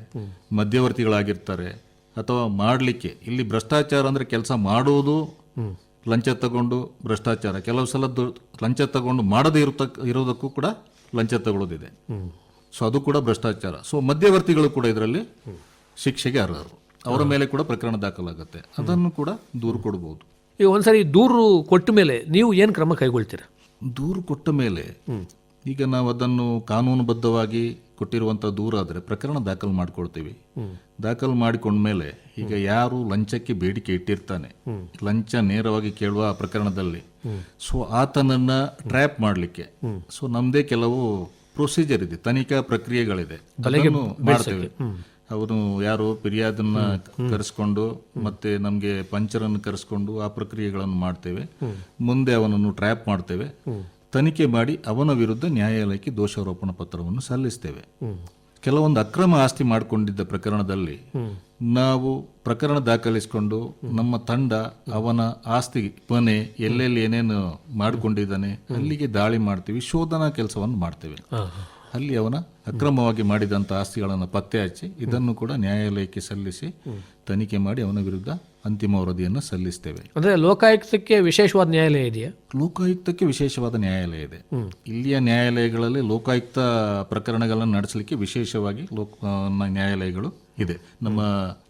Speaker 3: ಮಧ್ಯವರ್ತಿಗಳಾಗಿರ್ತಾರೆ ಅಥವಾ ಮಾಡಲಿಕ್ಕೆ ಇಲ್ಲಿ ಭ್ರಷ್ಟಾಚಾರ ಅಂದರೆ ಕೆಲಸ ಮಾಡುವುದು ಲಂಚ ತಗೊಂಡು ಭ್ರಷ್ಟಾಚಾರ. ಕೆಲವು ಸಲ ಲಂಚ ತಗೊಂಡು ಮಾಡದೇ ಇರತಕ್ಕ ಇರೋದಕ್ಕೂ ಕೂಡ ಲಂಚ ತಗೊಳ್ಳೋದಿದೆ. ಸೊ ಅದು ಕೂಡ ಭ್ರಷ್ಟಾಚಾರ. ಸೊ ಮಧ್ಯವರ್ತಿಗಳು ಕೂಡ ಇದರಲ್ಲಿ ಶಿಕ್ಷೆಗೆ ಅರ್ಹರು. ಅವರ ಮೇಲೆ ಕೂಡ ಪ್ರಕರಣ ದಾಖಲಾಗುತ್ತೆ. ಅದನ್ನು ಕೂಡ ದೂರು ಕೊಡಬಹುದು
Speaker 2: ಈಗ ಒಂದ್ಸರಿ ದೂರು ಕೊಟ್ಟ ಮೇಲೆ ನೀವು ಏನು ಕ್ರಮ ಕೈಗೊಳ್ತೀರಾ?
Speaker 3: ದೂರು ಕೊಟ್ಟ ಮೇಲೆ ಈಗ ನಾವು ಅದನ್ನು ಕಾನೂನುಬದ್ಧವಾಗಿ ಕೊಟ್ಟಿರುವಂಥ ದೂರ ಆದರೆ ಪ್ರಕರಣ ದಾಖಲು ಮಾಡ್ಕೊಳ್ತೀವಿ. ದಾಖಲು ಮಾಡಿಕೊಂಡ್ಮೇಲೆ ಈಗ ಯಾರು ಲಂಚಕ್ಕೆ ಬೇಡಿಕೆ ಇಟ್ಟಿರ್ತಾನೆ. ಲಂಚ ನೇರವಾಗಿ ಕೇಳುವ ಆ ಪ್ರಕರಣದಲ್ಲಿ. ಸೊ ಆತನನ್ನ ಟ್ರ್ಯಾಪ್ ಮಾಡಲಿಕ್ಕೆ. ಸೊ ನಮ್ಮದೇ ಕೆಲವು ಪ್ರೊಸೀಜರ್ ಇದೆ ತನಿಖಾ ಪ್ರಕ್ರಿಯೆಗಳಿದೆ. ಮಾಡ್ತೇವೆ. ಅವನು ಯಾರು ಫಿರ್ಯಾದನ್ನ ಕರೆಸ್ಕೊಂಡು ಮತ್ತೆ ನಮಗೆ ಪಂಚರನ್ನು ಕರೆಸ್ಕೊಂಡು ಆ ಪ್ರಕ್ರಿಯೆಗಳನ್ನು ಮಾಡ್ತೇವೆ. ಮುಂದೆ ಅವನನ್ನು ಟ್ರ್ಯಾಪ್ ಮಾಡ್ತೇವೆ. ತನಿಖೆ ಮಾಡಿ ಅವನ ವಿರುದ್ಧ ನ್ಯಾಯಾಲಯಕ್ಕೆ ದೋಷಾರೋಪಣ ಪತ್ರವನ್ನು ಸಲ್ಲಿಸ್ತೇವೆ. ಕೆಲವೊಂದು ಅಕ್ರಮ ಆಸ್ತಿ ಮಾಡಿಕೊಂಡಿದ್ದ ಪ್ರಕರಣದಲ್ಲಿ ನಾವು ಪ್ರಕರಣ ದಾಖಲಿಸಿಕೊಂಡು ನಮ್ಮ ತಂಡ ಅವನ ಆಸ್ತಿ ಮನೆ ಎಲ್ಲೆಲ್ಲಿ ಏನೇನು ಮಾಡಿಕೊಂಡಿದ್ದಾನೆ ಅಲ್ಲಿಗೆ ದಾಳಿ ಮಾಡ್ತೀವಿ ಶೋಧನಾ ಕೆಲಸವನ್ನು ಮಾಡ್ತೇವೆ. ಅಲ್ಲಿ ಅವನ ಅಕ್ರಮವಾಗಿ ಮಾಡಿದಂಥ ಆಸ್ತಿಗಳನ್ನು ಪತ್ತೆ ಹಚ್ಚಿ ಇದನ್ನು ಕೂಡ ನ್ಯಾಯಾಲಯಕ್ಕೆ ಸಲ್ಲಿಸಿ ತನಿಖೆ ಮಾಡಿ ಅವನ ವಿರುದ್ಧ ಅಂತಿಮ ವರದಿಯನ್ನು ಸಲ್ಲಿಸ್ತೇವೆ.
Speaker 2: ಅಂದರೆ ಲೋಕಾಯುಕ್ತಕ್ಕೆ ವಿಶೇಷವಾದ ನ್ಯಾಯಾಲಯ ಇದೆಯಾ?
Speaker 3: ಲೋಕಾಯುಕ್ತಕ್ಕೆ ವಿಶೇಷವಾದ ನ್ಯಾಯಾಲಯ ಇದೆ. ಇಲ್ಲಿಯ ನ್ಯಾಯಾಲಯಗಳಲ್ಲಿ ಲೋಕಾಯುಕ್ತ ಪ್ರಕರಣಗಳನ್ನು ನಡೆಸಲಿಕ್ಕೆ ವಿಶೇಷವಾಗಿ ಲೋಕ ನ್ಯಾಯಾಲಯಗಳು ಇದೆ. ನಮ್ಮ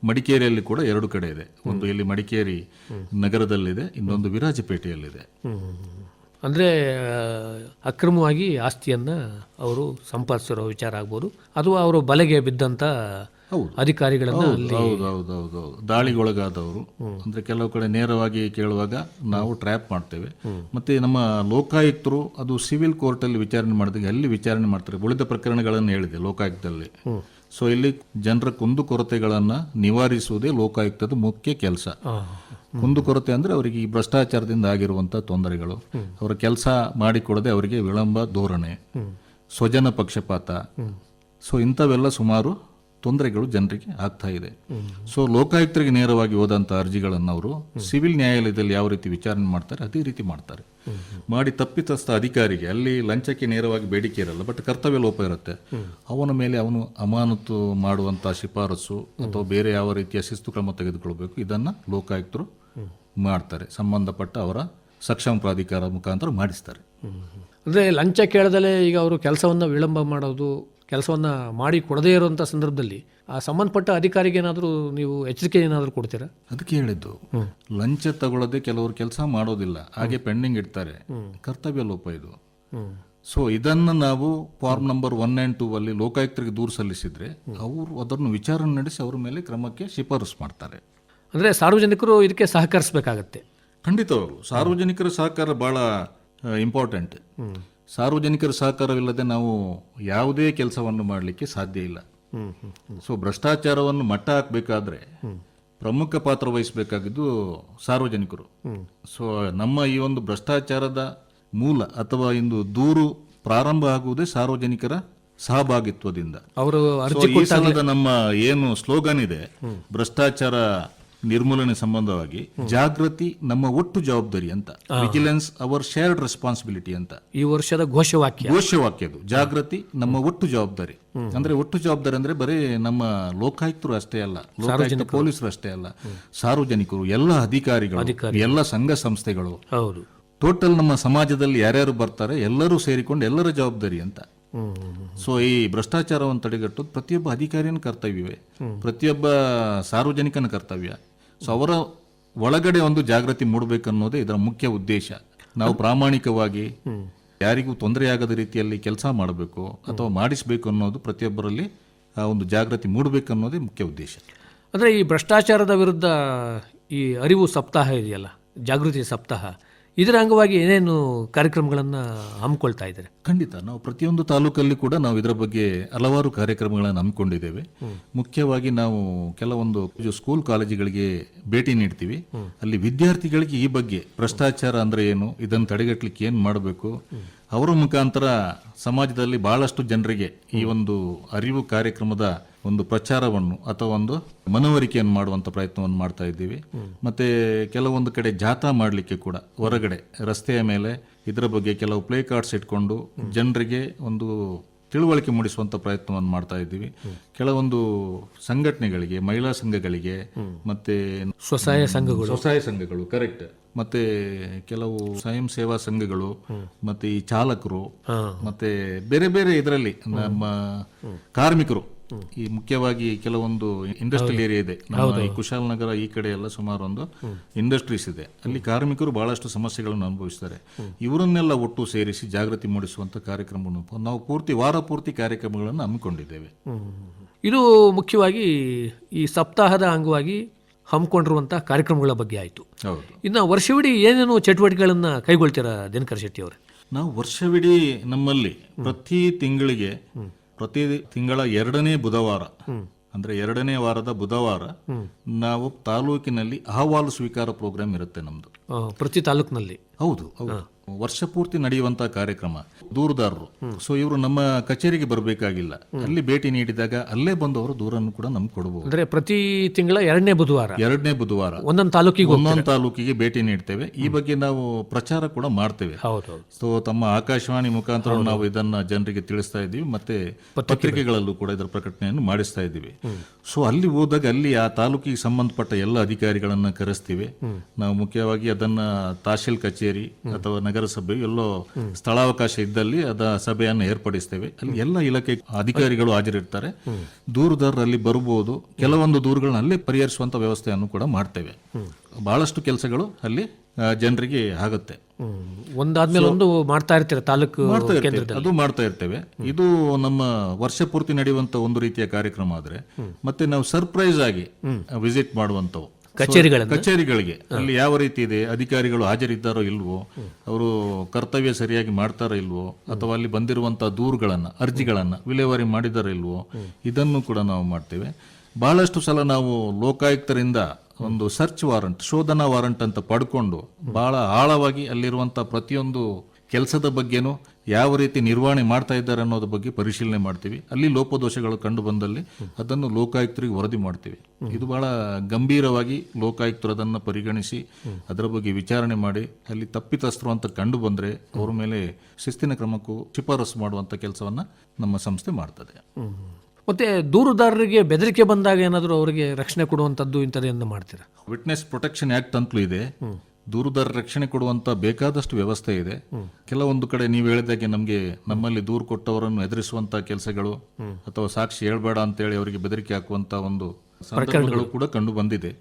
Speaker 3: ಮಡಿಕೇರಿಯಲ್ಲಿ ಕೂಡ ಎರಡು ಕಡೆ ಇದೆ. ಒಂದು ಇಲ್ಲಿ ಮಡಿಕೇರಿ ನಗರದಲ್ಲಿದೆ ಇನ್ನೊಂದು ವಿರಾಜಪೇಟೆಯಲ್ಲಿದೆ.
Speaker 2: ಅಂದರೆ ಅಕ್ರಮವಾಗಿ ಆಸ್ತಿಯನ್ನು ಅವರು ಸಂಪಾದಿಸಿರೋ ವಿಚಾರ ಆಗ್ಬೋದು. ಅಥವಾ ಅವರು ಬಲೆಗೆ ಬಿದ್ದಂಥ. ಅಧಿಕಾರಿಗಳನ್ನು ಅಲ್ಲಿ
Speaker 3: ಹೌದು ಹೌದು ಹೌದು ಹೌದು. ದಾಳಿಗೊಳಗಾದವರು. ಅಂದ್ರೆ ಕೆಲವು ಕಡೆ ನೇರವಾಗಿ ಕೇಳುವಾಗ ನಾವು ಟ್ರ್ಯಾಪ್ ಮಾಡ್ತೇವೆ. ಮತ್ತೆ ನಮ್ಮ ಲೋಕಾಯುಕ್ತರು ಅದು ಸಿವಿಲ್ ಕೋರ್ಟಲ್ಲಿ ವಿಚಾರಣೆ ಮಾಡಿದಾಗ ಅಲ್ಲಿ ವಿಚಾರಣೆ ಮಾಡ್ತಾರೆ? ಉಳಿದ ಪ್ರಕರಣಗಳನ್ನು ಹೇಳಿದೆ ಲೋಕಾಯುಕ್ತದಲ್ಲಿ. ಸೊ ಇಲ್ಲಿ ಜನರ ಕುಂದುಕೊರತೆಗಳನ್ನು ನಿವಾರಿಸುವುದೇ ಲೋಕಾಯುಕ್ತದ ಮುಖ್ಯ ಕೆಲಸ. ಕುಂದುಕೊರತೆ ಅಂದರೆ ಅವರಿಗೆ ಈ ಭ್ರಷ್ಟಾಚಾರದಿಂದ ಆಗಿರುವಂಥ ತೊಂದರೆಗಳು. ಅವರ ಕೆಲಸ ಮಾಡಿಕೊಡದೆ ಅವರಿಗೆ ವಿಳಂಬ, ಧೋರಣೆ, ಸ್ವಜನ ಪಕ್ಷಪಾತ. ಸೊ ಇಂಥವೆಲ್ಲ ಸುಮಾರು ತೊಂದರೆಗಳು ಜನರಿಗೆ ಆಗ್ತಾ ಇದೆ. ಸೊ ಲೋಕಾಯುಕ್ತರಿಗೆ ನೇರವಾಗಿ ಹೋದಂಥ ಅರ್ಜಿಗಳನ್ನು ಅವರು ಸಿವಿಲ್ ನ್ಯಾಯಾಲಯದಲ್ಲಿ ಯಾವ ರೀತಿ ವಿಚಾರಣೆ ಮಾಡ್ತಾರೆ, ಅದೇ ರೀತಿ ಮಾಡ್ತಾರೆ. ಮಾಡಿ ತಪ್ಪಿತಸ್ಥ ಅಧಿಕಾರಿಗೆ ಅಲ್ಲಿ ಲಂಚಕ್ಕೆ ನೇರವಾಗಿ ಬೇಡಿಕೆ ಇರಲ್ಲ ಬಟ್ ಕರ್ತವ್ಯ ಲೋಪ ಇರುತ್ತೆ. ಅವನ ಮೇಲೆ ಅವನು ಅಮಾನತು ಮಾಡುವಂಥ ಶಿಫಾರಸು ಅಥವಾ ಬೇರೆ ಯಾವ ರೀತಿಯ ಶಿಸ್ತು ಕ್ರಮ ತೆಗೆದುಕೊಳ್ಬೇಕು, ಇದನ್ನು ಲೋಕಾಯುಕ್ತರು ಮಾಡ್ತಾರೆ ಸಂಬಂಧಪಟ್ಟ ಅವರ ಸಕ್ಷಮ ಪ್ರಾಧಿಕಾರ ಮುಖಾಂತರ ಮಾಡಿಸ್ತಾರೆ.
Speaker 2: ಅಂದರೆ ಲಂಚ ಕೇಳದಲ್ಲೇ ಈಗ ಅವರು ಕೆಲಸವನ್ನು ವಿಳಂಬ ಮಾಡೋದು ಕೆಲಸವನ್ನು ಮಾಡಿ ಕೊಡದೇ ಇರುವಂಥ ಸಂದರ್ಭದಲ್ಲಿ ಆ ಸಂಬಂಧಪಟ್ಟ ಅಧಿಕಾರಿಗೆ ಏನಾದರೂ ನೀವು ಎಚ್ಚರಿಕೆ ಏನಾದರೂ ಕೊಡ್ತೀರಾ?
Speaker 3: ಅದಕ್ಕೆ ಹೇಳಿದ್ದು ಲಂಚ ತಗೊಳ್ಳದೆ ಕೆಲವರು ಕೆಲಸ ಮಾಡೋದಿಲ್ಲ ಹಾಗೆ ಪೆಂಡಿಂಗ್ ಇಡ್ತಾರೆ. ಕರ್ತವ್ಯ ಲೋಪ ಇದು. ಸೊ ಇದನ್ನು ನಾವು form number one and two ಅಲ್ಲಿ ಲೋಕಾಯುಕ್ತರಿಗೆ ದೂರು ಸಲ್ಲಿಸಿದ್ರೆ ಅವರು ಅದನ್ನು ವಿಚಾರಣೆ ನಡೆಸಿ ಅವರ ಮೇಲೆ ಕ್ರಮಕ್ಕೆ ಶಿಫಾರಸು ಮಾಡ್ತಾರೆ.
Speaker 2: ಅಂದರೆ ಸಾರ್ವಜನಿಕರು ಇದಕ್ಕೆ ಸಹಕರಿಸಬೇಕಾಗತ್ತೆ.
Speaker 3: ಖಂಡಿತವಾಗ್ಲು. ಸಾರ್ವಜನಿಕರ ಸಹಕಾರ ಬಹಳ ಇಂಪಾರ್ಟೆಂಟ್ ಸಾರ್ವಜನಿಕರ ಸಹಕಾರವಿಲ್ಲದೆ ನಾವು ಯಾವುದೇ ಕೆಲಸವನ್ನು ಮಾಡಲಿಕ್ಕೆ ಸಾಧ್ಯ ಇಲ್ಲ. ಸೊ ಭ್ರಷ್ಟಾಚಾರವನ್ನು ಮಟ್ಟ ಹಾಕಬೇಕಾದ್ರೆ ಪ್ರಮುಖ ಪಾತ್ರ ವಹಿಸಬೇಕಾಗಿದ್ದು ಸಾರ್ವಜನಿಕರು. ಸೊ ನಮ್ಮ ಈ ಒಂದು ಭ್ರಷ್ಟಾಚಾರದ ಮೂಲ ಅಥವಾ ಇಂದು ದೂರು ಪ್ರಾರಂಭ ಆಗುವುದೇ ಸಾರ್ವಜನಿಕರ ಸಹಭಾಗಿತ್ವದಿಂದ.
Speaker 2: ಅವರು
Speaker 3: ಈ ಸಲದ ನಮ್ಮ ಏನು ಸ್ಲೋಗನ್ ಇದೆ ಭ್ರಷ್ಟಾಚಾರ ನಿರ್ಮೂಲನೆ ಸಂಬಂಧವಾಗಿ ಜಾಗೃತಿ ನಮ್ಮ ಒಟ್ಟು ಜವಾಬ್ದಾರಿ ಅಂತ. ವಿಜಿಲೆನ್ಸ್ ಅವರ್ ಶೇರ್ಡ್ ರೆಸ್ಪಾನ್ಸಿಬಿಲಿಟಿ ಅಂತ.
Speaker 2: ಈ ವರ್ಷದ ಘೋಷವಾಕ್ಯ.
Speaker 3: ಘೋಷವಾಕ್ಯದು ಜಾಗೃತಿ ನಮ್ಮ ಒಟ್ಟು ಜವಾಬ್ದಾರಿ. ಅಂದ್ರೆ ಒಟ್ಟು ಜವಾಬ್ದಾರಿ ಅಂದ್ರೆ ಬರೀ ನಮ್ಮ ಲೋಕಾಯುಕ್ತರು ಅಷ್ಟೇ ಅಲ್ಲ ಲೋಕಾಯುಕ್ತ ಪೊಲೀಸರು ಅಷ್ಟೇ ಅಲ್ಲ ಸಾರ್ವಜನಿಕರು ಎಲ್ಲ ಅಧಿಕಾರಿಗಳು ಎಲ್ಲ ಸಂಘ ಸಂಸ್ಥೆಗಳು.
Speaker 2: ಹೌದು.
Speaker 3: ಟೋಟಲ್ ನಮ್ಮ ಸಮಾಜದಲ್ಲಿ ಯಾರ್ಯಾರು ಬರ್ತಾರೆ ಎಲ್ಲರೂ ಸೇರಿಕೊಂಡು ಎಲ್ಲರ ಜವಾಬ್ದಾರಿ ಅಂತ. ಸೊ ಈ ಭ್ರಷ್ಟಾಚಾರವನ್ನು ತಡೆಗಟ್ಟೋದು ಪ್ರತಿಯೊಬ್ಬ ಅಧಿಕಾರಿಯನ್ನು ಕರ್ತವ್ಯವೇ. ಪ್ರತಿಯೊಬ್ಬ ಸಾರ್ವಜನಿಕನ ಕರ್ತವ್ಯ. ಸೊ ಅವರ ಒಳಗಡೆ ಒಂದು ಜಾಗೃತಿ ಮೂಡಬೇಕನ್ನೋದೇ ಇದರ ಮುಖ್ಯ ಉದ್ದೇಶ. ನಾವು ಪ್ರಾಮಾಣಿಕವಾಗಿ ಯಾರಿಗೂ ತೊಂದರೆಯಾಗದ ರೀತಿಯಲ್ಲಿ ಕೆಲಸ ಮಾಡಬೇಕು ಅಥವಾ ಮಾಡಿಸಬೇಕು ಅನ್ನೋದು ಪ್ರತಿಯೊಬ್ಬರಲ್ಲಿ, ಆ, ಒಂದು ಜಾಗೃತಿ ಮೂಡಬೇಕನ್ನೋದೇ ಮುಖ್ಯ ಉದ್ದೇಶ.
Speaker 2: ಅಂದರೆ ಈ ಭ್ರಷ್ಟಾಚಾರದ ವಿರುದ್ಧ ಈ ಅರಿವು ಸಪ್ತಾಹ ಇದೆಯಲ್ಲ, ಜಾಗೃತಿ ಸಪ್ತಾಹ. ಇದರ ಅಂಗವಾಗಿ ಏನೇನು ಕಾರ್ಯಕ್ರಮಗಳನ್ನು ಹಮ್ಮಿಕೊಳ್ತಾ ಇದ್ದಾರೆ?
Speaker 3: ಖಂಡಿತ. ನಾವು ಪ್ರತಿಯೊಂದು ತಾಲೂಕಲ್ಲಿ ಕೂಡ ನಾವು ಇದರ ಬಗ್ಗೆ ಹಲವಾರು ಕಾರ್ಯಕ್ರಮಗಳನ್ನು ಹಮ್ಮಿಕೊಂಡಿದ್ದೇವೆ. ಮುಖ್ಯವಾಗಿ ನಾವು ಕೆಲವೊಂದು ಸ್ಕೂಲ್ ಕಾಲೇಜುಗಳಿಗೆ ಭೇಟಿ ನೀಡ್ತೀವಿ. ಅಲ್ಲಿ ವಿದ್ಯಾರ್ಥಿಗಳಿಗೆ ಈ ಬಗ್ಗೆ ಭ್ರಷ್ಟಾಚಾರ ಅಂದ್ರೆ ಏನು ಇದನ್ನು ತಡೆಗಟ್ಟಲಿಕ್ಕೆ ಏನು ಮಾಡಬೇಕು? ಅವರ ಮುಖಾಂತರ ಸಮಾಜದಲ್ಲಿ ಬಹಳಷ್ಟು ಜನರಿಗೆ ಈ ಒಂದು ಅರಿವು ಕಾರ್ಯಕ್ರಮದ ಒಂದು ಪ್ರಚಾರವನ್ನು ಅಥವಾ ಒಂದು ಮನವರಿಕೆಯನ್ನು ಮಾಡುವಂತ ಪ್ರಯತ್ನವನ್ನು ಮಾಡ್ತಾ ಇದ್ದೀವಿ. ಮತ್ತೆ ಕೆಲವೊಂದು ಕಡೆ ಜಾಥಾ ಮಾಡಲಿಕ್ಕೆ ಕೂಡ ಹೊರಗಡೆ ರಸ್ತೆಯ ಮೇಲೆ ಇದರ ಬಗ್ಗೆ ಕೆಲವು ಪ್ಲೇ ಕಾರ್ಡ್ಸ್ ಇಟ್ಕೊಂಡು ಜನರಿಗೆ ಒಂದು ತಿಳುವಳಿಕೆ ಮೂಡಿಸುವಂತ ಪ್ರಯತ್ನವನ್ನು ಮಾಡ್ತಾ ಇದ್ದೀವಿ. ಕೆಲವೊಂದು ಸಂಘಟನೆಗಳಿಗೆ ಮಹಿಳಾ ಸಂಘಗಳಿಗೆ ಮತ್ತೆ
Speaker 2: ಸ್ವಸಹಾಯ ಸಂಘಗಳು.
Speaker 3: ಸ್ವಸಹಾಯ ಸಂಘಗಳು ಕರೆಕ್ಟ್ ಮತ್ತೆ ಕೆಲವು ಸ್ವಯಂ ಸೇವಾ ಸಂಘಗಳು ಮತ್ತೆ ಈ ಚಾಲಕರು ಮತ್ತೆ ಬೇರೆ ಬೇರೆ ಇದರಲ್ಲಿ ನಮ್ಮ ಕಾರ್ಮಿಕರು. ಈ ಮುಖ್ಯವಾಗಿ ಕೆಲವೊಂದು ಇಂಡಸ್ಟ್ರಿಯಲ್ ಏರಿಯಾ ಇದೆ. ನಮ್ಮ ಈ ಕುಶಾಲನಗರ ಈ ಕಡೆ ಎಲ್ಲ ಸುಮಾರು ಒಂದು ಇಂಡಸ್ಟ್ರೀಸ್ ಇದೆ. ಅಲ್ಲಿ ಕಾರ್ಮಿಕರು ಬಹಳಷ್ಟು ಸಮಸ್ಯೆಗಳನ್ನು ಅನುಭವಿಸ್ತಾರೆ. ಇವರನ್ನೆಲ್ಲ ಒಟ್ಟು ಸೇರಿಸಿ ಜಾಗೃತಿ ಮೂಡಿಸುವಂತ ಕಾರ್ಯಕ್ರಮವನ್ನು ನಾವು ಪೂರ್ತಿ ವಾರ ಪೂರ್ತಿ ಕಾರ್ಯಕ್ರಮಗಳನ್ನು ಹಮ್ಮಿಕೊಂಡಿದ್ದೇವೆ.
Speaker 2: ಇದು ಮುಖ್ಯವಾಗಿ ಈ ಸಪ್ತಾಹದ ಅಂಗವಾಗಿ ಹಮ್ಮಿಕೊಂಡಿರುವಂತಹ ಕಾರ್ಯಕ್ರಮಗಳ ಬಗ್ಗೆ ಆಯಿತು.
Speaker 3: ಹೌದು.
Speaker 2: ಇನ್ನು ವರ್ಷವಿಡೀ ಏನೇನು ಚಟುವಟಿಕೆಗಳನ್ನು ಕೈಗೊಳ್ತೀರಾ ದಿನಕರ್ ಶೆಟ್ಟಿ ಅವರೇ
Speaker 3: ನಾವು ವರ್ಷವಿಡೀ ನಮ್ಮಲ್ಲಿ ಪ್ರತಿ ತಿಂಗಳಿಗೆ ಪ್ರತಿ ತಿಂಗಳ ಎರಡನೇ ಬುಧವಾರ ಅಂದ್ರೆ ಎರಡನೇ ವಾರದ ಬುಧವಾರ ನಾವು ತಾಲೂಕಿನಲ್ಲಿ ಅಹವಾಲು ಸ್ವೀಕಾರ ಪ್ರೋಗ್ರಾಮ್ ಇರುತ್ತೆ ನಮ್ದು.
Speaker 2: ಪ್ರತಿ ತಾಲೂಕಿನಲ್ಲಿ.
Speaker 3: ಹೌದು. ಹೌದು. ವರ್ಷ ಪೂರ್ತಿ ನಡೆಯುವಂತ ಕಾರ್ಯಕ್ರಮ ದೂರದಾರರು. ಸೊ ಇವರು ನಮ್ಮ ಕಚೇರಿಗೆ ಬರಬೇಕಾಗಿಲ್ಲ. ಅಲ್ಲಿ ಭೇಟಿ ನೀಡಿದಾಗ ಅಲ್ಲೇ ಬಂದು ಅವರು ದೂರನ್ನು ಕೂಡ ನಮ್ಗೆ ಕೊಡಬಹುದು
Speaker 2: ಅಂದ್ರೆ ಪ್ರತಿ ತಿಂಗಳ ಎರಡನೇ ಬುಧವಾರ.
Speaker 3: ಎರಡನೇ ಬುಧವಾರ.
Speaker 2: ಒಂದೊಂದು ತಾಲೂಕಿಗೆ
Speaker 3: ಒಂದೊಂದು ತಾಲೂಕಿಗೆ ಭೇಟಿ ನೀಡ್ತೇವೆ. ಈ ಬಗ್ಗೆ ನಾವು ಪ್ರಚಾರ ಕೂಡ ಮಾಡ್ತೇವೆ.
Speaker 2: ಹೌದು
Speaker 3: ಸೊ ತಮ್ಮ ಆಕಾಶವಾಣಿ ಮುಖಾಂತರ ನಾವು ಇದನ್ನ ಜನರಿಗೆ ತಿಳಿಸ್ತಾ ಇದ್ದೀವಿ. ಮತ್ತೆ ಪತ್ರಿಕೆಗಳಲ್ಲೂ ಕೂಡ ಇದರ ಪ್ರಕಟಣೆಯನ್ನು ಮಾಡಿಸ್ತಾ ಇದ್ದೀವಿ. ಸೊ ಅಲ್ಲಿ ಹೋದಾಗ ಅಲ್ಲಿ ಆ ತಾಲೂಕಿಗೆ ಸಂಬಂಧಪಟ್ಟ ಎಲ್ಲ ಅಧಿಕಾರಿಗಳನ್ನ ಕರೆಸ್ತೀವಿ. ನಾವು ಮುಖ್ಯವಾಗಿ ಅದನ್ನ ತಹಶೀಲ್ ಕಚೇರಿ ಅಥವಾ ನಗರಸಭೆ ಎಲ್ಲೋ ಸ್ಥಳಾವಕಾಶ ಇದ್ದಲ್ಲಿ ಅದ ಸಭೆಯನ್ನು ಏರ್ಪಡಿಸ್ತೇವೆ. ಅಲ್ಲಿ ಎಲ್ಲ ಇಲಾಖೆ ಅಧಿಕಾರಿಗಳು ಹಾಜರಿರ್ತಾರೆ. ದೂರದಾರರಲ್ಲಿ ಬರ್ಬೋದು ಕೆಲವೊಂದು ದೂರುಗಳನ್ನ ಅಲ್ಲೇ ಪರಿಹರಿಸುವಂತ ವ್ಯವಸ್ಥೆಯನ್ನು ಕೂಡ ಮಾಡ್ತೇವೆ. ಬಹಳಷ್ಟು ಕೆಲಸಗಳು ಅಲ್ಲಿ ಜನರಿಗೆ ಆಗುತ್ತೆ.
Speaker 2: ಒಂದಾದ್ಮೇಲೆ ಒಂದು ಮಾಡ್ತಾ ಇರ್ತೀರ ತಾಲೂಕು
Speaker 3: ಅದು ಮಾಡ್ತಾ ಇರ್ತೇವೆ. ಇದು ನಮ್ಮ ವರ್ಷ ಪೂರ್ತಿ ನಡೆಯುವಂತ ಒಂದು ರೀತಿಯ ಕಾರ್ಯಕ್ರಮ ಆದ್ರೆ ಮತ್ತೆ ನಾವು ಸರ್ಪ್ರೈಸ್ ಆಗಿ ವಿಸಿಟ್ ಮಾಡುವಂತವು.
Speaker 2: ಕಚೇರಿಗಳನ್ನು
Speaker 3: ಕಚೇರಿಗಳಿಗೆ. ಅಲ್ಲಿ ಯಾವ ರೀತಿ ಇದೆ? ಅಧಿಕಾರಿಗಳು ಹಾಜರಿದ್ದಾರೋ ಇಲ್ವೋ? ಅವರು ಕರ್ತವ್ಯ ಸರಿಯಾಗಿ ಮಾಡ್ತಾರೋ ಇಲ್ವೋ? ಅಥವಾ ಅಲ್ಲಿ ಬಂದಿರುವಂತಹ ದೂರುಗಳನ್ನು ಅರ್ಜಿಗಳನ್ನು ವಿಲೇವಾರಿ ಮಾಡಿದಾರೋ ಇಲ್ವೋ? ಇದನ್ನು ಕೂಡ ನಾವು ಮಾಡ್ತೇವೆ. ಬಹಳಷ್ಟು ಸಲ ನಾವು ಲೋಕಾಯುಕ್ತರಿಂದ ಒಂದು ಸರ್ಚ್ ವಾರಂಟ್ ಶೋಧನಾ ವಾರಂಟ್ ಅಂತ ಪಡ್ಕೊಂಡು ಬಹಳ ಆಳವಾಗಿ ಅಲ್ಲಿರುವಂತಹ ಪ್ರತಿಯೊಂದು ಕೆಲಸದ ಬಗ್ಗೆನೂ ಯಾವ ರೀತಿ ನಿರ್ವಹಣೆ ಮಾಡ್ತಾ ಇದ್ದಾರೆ ಅನ್ನೋದ್ರ ಬಗ್ಗೆ ಪರಿಶೀಲನೆ ಮಾಡ್ತೀವಿ. ಅಲ್ಲಿ ಲೋಪದೋಷಗಳು ಕಂಡು ಬಂದಲ್ಲಿ ಅದನ್ನು ಲೋಕಾಯುಕ್ತರಿಗೆ ವರದಿ ಮಾಡ್ತೀವಿ. ಇದು ಬಹಳ ಗಂಭೀರವಾಗಿ ಲೋಕಾಯುಕ್ತರು ಅದನ್ನು ಪರಿಗಣಿಸಿ ಅದರ ಬಗ್ಗೆ ವಿಚಾರಣೆ ಮಾಡಿ ಅಲ್ಲಿ ತಪ್ಪಿತಸ್ಥರು ಅಂತ ಕಂಡು ಬಂದ್ರೆ ಅವರ ಮೇಲೆ ಶಿಸ್ತಿನ ಕ್ರಮಕ್ಕೂ ಶಿಫಾರಸು ಮಾಡುವಂತ ಕೆಲಸವನ್ನ ನಮ್ಮ ಸಂಸ್ಥೆ ಮಾಡ್ತದೆ.
Speaker 2: ಮತ್ತೆ ದೂರುದಾರರಿಗೆ ಬೆದರಿಕೆ ಬಂದಾಗ ಏನಾದರೂ ಅವರಿಗೆ ರಕ್ಷಣೆ ಕೊಡುವಂಥದ್ದು ಇಂಥದ್ದೇನು ಮಾಡ್ತೀರಾ?
Speaker 3: ವಿಟ್ನೆಸ್ ಪ್ರೊಟೆಕ್ಷನ್ ಆಕ್ಟ್ ಅಂತಲೂ ಇದೆ. ದೂರುದಾರ ರಕ್ಷಣೆ ಕೊಡುವಂತ ಬೇಕಾದಷ್ಟು ವ್ಯವಸ್ಥೆ ಇದೆ. ಕೆಲವೊಂದು ಕಡೆ ನೀವು ಹೇಳಿದಾಗೆ ನಮಗೆ ನಮ್ಮಲ್ಲಿ ದೂರು ಕೊಟ್ಟವರನ್ನು ಎದುರಿಸುವಂತ ಕೆಲಸಗಳು ಅಥವಾ ಸಾಕ್ಷಿ ಹೇಳ್ಬೇಡ ಅಂತೇಳಿ ಅವರಿಗೆ ಬೆದರಿಕೆ ಹಾಕುವಂತ ಒಂದು ಸಂದರ್ಭಗಳು ಕೂಡ ಕಂಡು ಬಂದಿದೆ.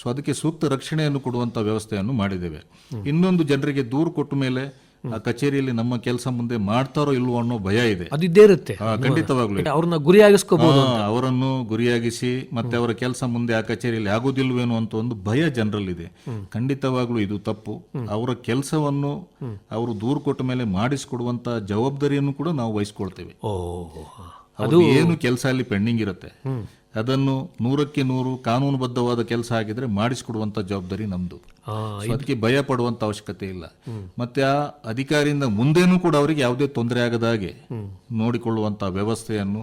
Speaker 3: ಸೊ ಅದಕ್ಕೆ ಸೂಕ್ತ ರಕ್ಷಣೆಯನ್ನು ಕೊಡುವಂತ ವ್ಯವಸ್ಥೆಯನ್ನು ಮಾಡಿದ್ದೇವೆ. ಇನ್ನೊಂದು ಜನರಿಗೆ ದೂರು ಕೊಟ್ಟ ಮೇಲೆ ಆ ಕಚೇರಿಯಲ್ಲಿ ನಮ್ಮ ಕೆಲಸ ಮುಂದೆ ಮಾಡ್ತಾರೋ ಇಲ್ವೋ ಅನ್ನೋ ಭಯ ಇದೆ.
Speaker 2: ಅದಿದ್ದೇ ಇರುತ್ತೆ.
Speaker 3: ಆ, ಖಂಡಿತವಾಗ್ಲೂ ಇದೆ.
Speaker 2: ಅವ್ರನ್ನ ಗುರಿಯಾಗಿಸ್ಕೋಬಹುದು
Speaker 3: ಅವರನ್ನು ಗುರಿಯಾಗಿಸಿ ಮತ್ತೆ ಅವರ ಕೆಲಸ ಮುಂದೆ ಆ ಕಚೇರಿಯಲ್ಲಿ ಆಗುದಿಲ್ವೇನೋ ಅಂತ ಒಂದು ಭಯ ಜನರಲ್ಲಿದೆ. ಖಂಡಿತವಾಗ್ಲೂ ಇದು ತಪ್ಪು. ಅವರ ಕೆಲಸವನ್ನು ಅವರು ದೂರು ಕೊಟ್ಟ ಮೇಲೆ ಮಾಡಿಸಿಕೊಡುವಂತ ಜವಾಬ್ದಾರಿಯನ್ನು ಕೂಡ ನಾವು ವಹಿಸ್ಕೊಳ್ತೇವೆ.
Speaker 2: ಓ
Speaker 3: ಅದು ಏನು ಕೆಲಸ ಅಲ್ಲಿ ಪೆಂಡಿಂಗ್ ಇರುತ್ತೆ. ಅದನ್ನು ನೂರಕ್ಕೆ ನೂರು ಕಾನೂನುಬದ್ಧವಾದ ಕೆಲಸ ಆಗಿದ್ರೆ ಮಾಡಿಸಿಕೊಡುವಂತ ಜವಾಬ್ದಾರಿ ನಮ್ದು. ಅದಕ್ಕೆ ಭಯ ಪಡುವಂತ ಅವಶ್ಯಕತೆ ಇಲ್ಲ. ಮತ್ತೆ ಆ ಅಧಿಕಾರಿಯಿಂದ ಮುಂದೇನೂ ಕೂಡ ಅವರಿಗೆ ಯಾವುದೇ ತೊಂದರೆ ಆಗದ ಹಾಗೆ ನೋಡಿಕೊಳ್ಳುವಂತ ವ್ಯವಸ್ಥೆಯನ್ನು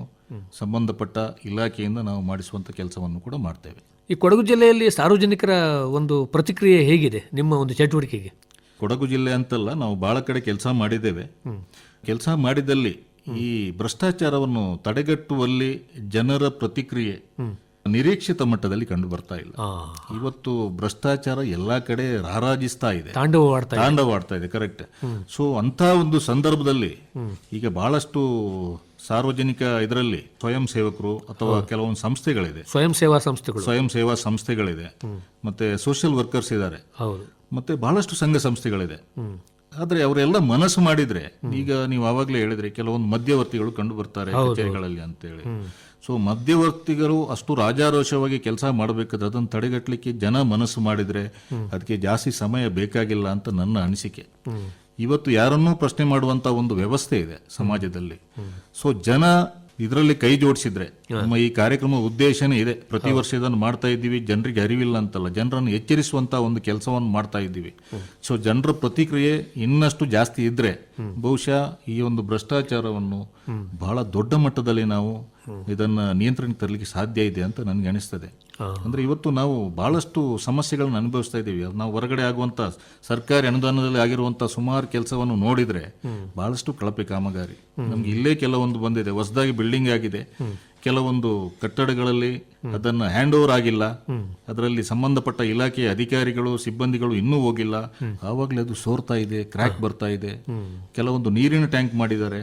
Speaker 3: ಸಂಬಂಧಪಟ್ಟ ಇಲಾಖೆಯಿಂದ ನಾವು ಮಾಡಿಸುವಂತ ಕೆಲಸವನ್ನು ಕೂಡ ಮಾಡ್ತೇವೆ.
Speaker 2: ಈ ಕೊಡಗು ಜಿಲ್ಲೆಯಲ್ಲಿ ಸಾರ್ವಜನಿಕರ ಒಂದು ಪ್ರತಿಕ್ರಿಯೆ ಹೇಗಿದೆ ನಿಮ್ಮ ಒಂದು ಚಟುವಟಿಕೆಗೆ?
Speaker 3: ಕೊಡಗು ಜಿಲ್ಲೆ ಅಂತಲ್ಲ ನಾವು ಬಹಳ ಕಡೆ ಕೆಲಸ ಮಾಡಿದ್ದೇವೆ. ಕೆಲಸ ಮಾಡಿದಲ್ಲಿ ಈ ಭ್ರಷ್ಟಾಚಾರವನ್ನು ತಡೆಗಟ್ಟುವಲ್ಲಿ ಜನರ ಪ್ರತಿಕ್ರಿಯೆ ನಿರೀಕ್ಷಿತ ಮಟ್ಟದಲ್ಲಿ ಕಂಡು ಬರ್ತಾ ಇಲ್ಲ. ಇವತ್ತು ಭ್ರಷ್ಟಾಚಾರ ಎಲ್ಲಾ ಕಡೆ ರಾರಾಜಿಸ್ತಾ ಇದೆ. ತಾಂಡವಾಡ್ತಾ ಇದೆ. ಕರೆಕ್ಟ್ ಸೊ ಅಂತ ಒಂದು ಸಂದರ್ಭದಲ್ಲಿ ಈಗ ಬಹಳಷ್ಟು ಸಾರ್ವಜನಿಕ ಇದರಲ್ಲಿ ಸ್ವಯಂ ಸೇವಕರು ಅಥವಾ ಕೆಲವೊಂದು ಸಂಸ್ಥೆಗಳಿದೆ.
Speaker 2: ಸ್ವಯಂ ಸೇವಾ ಸಂಸ್ಥೆಗಳು.
Speaker 3: ಸ್ವಯಂ ಸೇವಾ ಸಂಸ್ಥೆಗಳಿದೆ. ಮತ್ತೆ ಸೋಷಿಯಲ್ ವರ್ಕರ್ಸ್ ಇದ್ದಾರೆ. ಮತ್ತೆ ಬಹಳಷ್ಟು ಸಂಘ ಸಂಸ್ಥೆಗಳಿದೆ. ಆದ್ರೆ ಅವರೆಲ್ಲ ಮನಸ್ಸು ಮಾಡಿದ್ರೆ ಈಗ ನೀವು ಆವಾಗಲೇ ಹೇಳಿದ್ರೆ ಕೆಲವೊಂದು ಮಧ್ಯವರ್ತಿಗಳು ಕಂಡು ಬರ್ತಾರೆ ಕಚೇರಿಗಳಲ್ಲಿ ಅಂತೇಳಿ. ಸೊ ಮಧ್ಯವರ್ತಿಗಳು ಅಷ್ಟು ರಾಜಾರೋಷವಾಗಿ ಕೆಲಸ ಮಾಡಬೇಕಾದ್ರೆ ಅದನ್ನು ತಡೆಗಟ್ಟಲಿಕ್ಕೆ ಜನ ಮನಸ್ಸು ಮಾಡಿದ್ರೆ ಅದಕ್ಕೆ ಜಾಸ್ತಿ ಸಮಯ ಬೇಕಾಗಿಲ್ಲ ಅಂತ ನನ್ನ ಅನಿಸಿಕೆ. ಇವತ್ತು ಯಾರನ್ನೂ ಪ್ರಶ್ನೆ ಮಾಡುವಂತ ಒಂದು ವ್ಯವಸ್ಥೆ ಇದೆ ಸಮಾಜದಲ್ಲಿ. ಸೊ ಜನ ಇದರಲ್ಲಿ ಕೈ ಜೋಡಿಸಿದ್ರೆ ನಮ್ಮ ಈ ಕಾರ್ಯಕ್ರಮ ಉದ್ದೇಶನೇ ಇದೆ. ಪ್ರತಿ ವರ್ಷ ಇದನ್ನು ಮಾಡ್ತಾ ಇದ್ದೀವಿ. ಜನರಿಗೆ ಅರಿವಿಲ್ಲ ಅಂತಲ್ಲ ಜನರನ್ನು ಎಚ್ಚರಿಸುವಂತ ಒಂದು ಕೆಲಸವನ್ನು ಮಾಡ್ತಾ ಇದ್ದೀವಿ. ಸೊ ಜನರ ಪ್ರತಿಕ್ರಿಯೆ ಇನ್ನಷ್ಟು ಜಾಸ್ತಿ ಇದ್ರೆ ಬಹುಶಃ ಈ ಒಂದು ಭ್ರಷ್ಟಾಚಾರವನ್ನು ಬಹಳ ದೊಡ್ಡ ಮಟ್ಟದಲ್ಲಿ ನಾವು ಇದನ್ನ ನಿಯಂತ್ರಣಕ್ಕೆ ತರಲಿಕ್ಕೆ ಸಾಧ್ಯ ಇದೆ ಅಂತ ನನಗೆ ಅನಿಸ್ತದೆ. ಅಂದ್ರೆ ಇವತ್ತು ನಾವು ಬಹಳಷ್ಟು ಸಮಸ್ಯೆಗಳನ್ನು ಅನುಭವಿಸ್ತಾ ಇದ್ದೀವಿ ನಾವು ಹೊರಗಡೆ ಆಗುವಂಥ ಸರ್ಕಾರಿ ಅನುದಾನದಲ್ಲಿ ಆಗಿರುವಂಥ ಸುಮಾರು ಕೆಲಸವನ್ನು ನೋಡಿದ್ರೆ ಬಹಳಷ್ಟು ಕಳಪೆ ಕಾಮಗಾರಿ. ನಮಗೆ ಇಲ್ಲೇ ಕೆಲವೊಂದು ಬಂದಿದೆ. ಹೊಸದಾಗಿ ಬಿಲ್ಡಿಂಗ್ ಆಗಿದೆ. ಕೆಲವೊಂದು ಕಟ್ಟಡಗಳಲ್ಲಿ ಅದನ್ನ ಹ್ಯಾಂಡ್ ಓವರ್ ಆಗಿಲ್ಲ ಅದರಲ್ಲಿ ಸಂಬಂಧಪಟ್ಟ ಇಲಾಖೆಯ ಅಧಿಕಾರಿಗಳು ಸಿಬ್ಬಂದಿಗಳು ಇನ್ನೂ ಹೋಗಿಲ್ಲ. ಆವಾಗಲೇ ಅದು ಸೋರ್ತಾ ಇದೆ ಕ್ರ್ಯಾಕ್ ಬರ್ತಾ ಇದೆ. ಕೆಲವೊಂದು ನೀರಿನ ಟ್ಯಾಂಕ್ ಮಾಡಿದ್ದಾರೆ.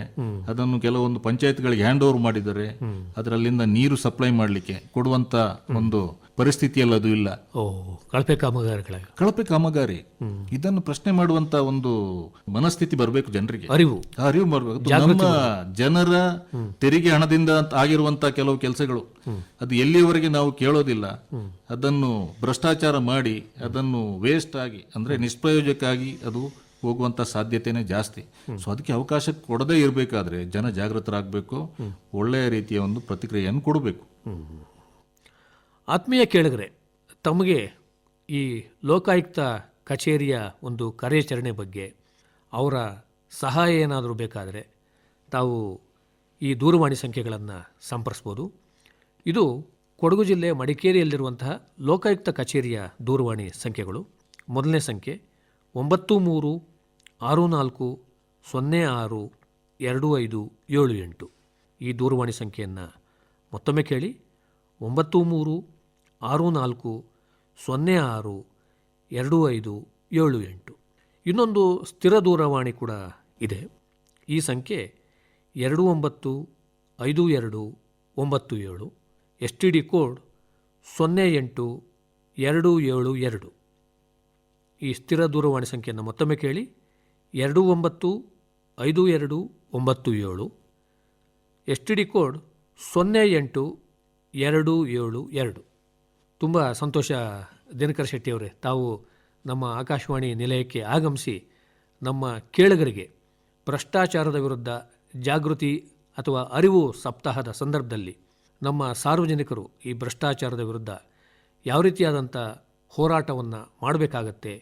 Speaker 3: ಅದನ್ನು ಕೆಲವೊಂದು ಪಂಚಾಯತ್ಗಳಿಗೆ ಹ್ಯಾಂಡ್ ಓವರ್ ಮಾಡಿದ್ದಾರೆ ಅದರಲ್ಲಿಂದ ನೀರು ಸಪ್ಲೈ ಮಾಡಲಿಕ್ಕೆ ಕೊಡುವಂತ ಒಂದು ಪರಿಸ್ಥಿತಿಯಲ್ಲಿ ಅದು ಇಲ್ಲ.
Speaker 2: ಓ ಕಳಪೆ ಕಾಮಗಾರಿಗಳ
Speaker 3: ಕಳಪೆ ಕಾಮಗಾರಿ. ಇದನ್ನು ಪ್ರಶ್ನೆ ಮಾಡುವಂತ ಒಂದು ಮನಸ್ಥಿತಿ ಬರಬೇಕು ಜನರಿಗೆ.
Speaker 2: ಅರಿವು.
Speaker 3: ಅರಿವು ಬರಬೇಕು. ನಮ್ಮ ಜನರ ತೆರಿಗೆ ಹಣದಿಂದ ಆಗಿರುವಂತ ಕೆಲವು ಕೆಲಸಗಳು. ಅದು ಎಲ್ಲಿಯವರೆಗೆ ನಾವು ಕೇಳೋದಿಲ್ಲ. ಅದನ್ನು ಭ್ರಷ್ಟಾಚಾರ ಮಾಡಿ ಅದನ್ನು ವೇಸ್ಟ್ ಆಗಿ ಅಂದ್ರೆ ನಿಷ್ಪ್ರಯೋಜಕ್ಕಾಗಿ ಅದು ಹೋಗುವಂತ ಸಾಧ್ಯತೆನೆ ಜಾಸ್ತಿ. ಸೊ ಅದಕ್ಕೆ ಅವಕಾಶ ಕೊಡದೇ ಇರಬೇಕಾದ್ರೆ ಜನ ಜಾಗೃತರಾಗಬೇಕು. ಒಳ್ಳೆಯ ರೀತಿಯ ಒಂದು ಪ್ರತಿಕ್ರಿಯೆಯನ್ನು ಕೊಡಬೇಕು.
Speaker 2: ಆತ್ಮೀಯ ಕೇಳಿದ್ರೆ ತಮಗೆ ಈ ಲೋಕಾಯುಕ್ತ ಕಚೇರಿಯ ಒಂದು ಕಾರ್ಯಾಚರಣೆ ಬಗ್ಗೆ ಅವರ ಸಹಾಯ ಏನಾದರೂ ಬೇಕಾದರೆ ತಾವು ಈ ದೂರವಾಣಿ ಸಂಖ್ಯೆಗಳನ್ನು ಸಂಪರ್ಸ್ಬೋದು. ಇದು ಕೊಡಗು ಜಿಲ್ಲೆ ಮಡಿಕೇರಿಯಲ್ಲಿರುವಂತಹ ಲೋಕಾಯುಕ್ತ ಕಚೇರಿಯ ದೂರವಾಣಿ ಸಂಖ್ಯೆಗಳು. ಮೊದಲನೇ ಸಂಖ್ಯೆ ಒಂಬತ್ತು ಮೂರು ಆರು ನಾಲ್ಕು ಸೊನ್ನೆ ಆರು ಎರಡು ಐದು ಏಳು ಎಂಟು. ಈ ದೂರವಾಣಿ ಸಂಖ್ಯೆಯನ್ನು ಮತ್ತೊಮ್ಮೆ ಕೇಳಿ, ಒಂಬತ್ತು ಮೂರು ಆರು ನಾಲ್ಕು, ಸೊನ್ನೆ ಆರು, ಎರಡು ಐದು, ಏಳು ಎಂಟು. ಇನ್ನೊಂದು ಸ್ಥಿರ ದೂರವಾಣಿ ಕೂಡ ಇದೆ. ಈ ಸಂಖ್ಯೆ ಎರಡು ಒಂಬತ್ತು, ಐದು ಎರಡು, ಒಂಬತ್ತು ಏಳು. ಎಸ್ ಟಿ ಡಿ ಕೋಡ್ ಸೊನ್ನೆ ಎಂಟು, ಎರಡು ಏಳು ಎರಡು. ಈ ಸ್ಥಿರ ದೂರವಾಣಿ ಸಂಖ್ಯೆಯನ್ನು ಮತ್ತೊಮ್ಮೆ ಕೇಳಿ. ಎರಡು ಒಂಬತ್ತು, ಐದು ಎರಡು, ಒಂಬತ್ತು ಏಳು. ಎಸ್ ಟಿ ಡಿ ಕೋಡ್ ಸೊನ್ನೆ ಎಂಟು, ಎರಡು ಏಳು ಎರಡು. ತುಂಬ ಸಂತೋಷ. ದಿನಕರ ಶೆಟ್ಟಿಯವರೇ, ತಾವು ನಮ್ಮ ಆಕಾಶವಾಣಿ ನಿಲಯಕ್ಕೆ ಆಗಮಿಸಿ ನಮ್ಮ ಕೇಳುಗರಿಗೆ ಭ್ರಷ್ಟಾಚಾರದ ವಿರುದ್ಧ ಜಾಗೃತಿ ಅಥವಾ ಅರಿವು ಸಪ್ತಾಹದ ಸಂದರ್ಭದಲ್ಲಿ ನಮ್ಮ ಸಾರ್ವಜನಿಕರು ಈ ಭ್ರಷ್ಟಾಚಾರದ ವಿರುದ್ಧ ಯಾವ ರೀತಿಯಾದಂಥ ಹೋರಾಟವನ್ನು ಮಾಡಬೇಕಾಗತ್ತೆ,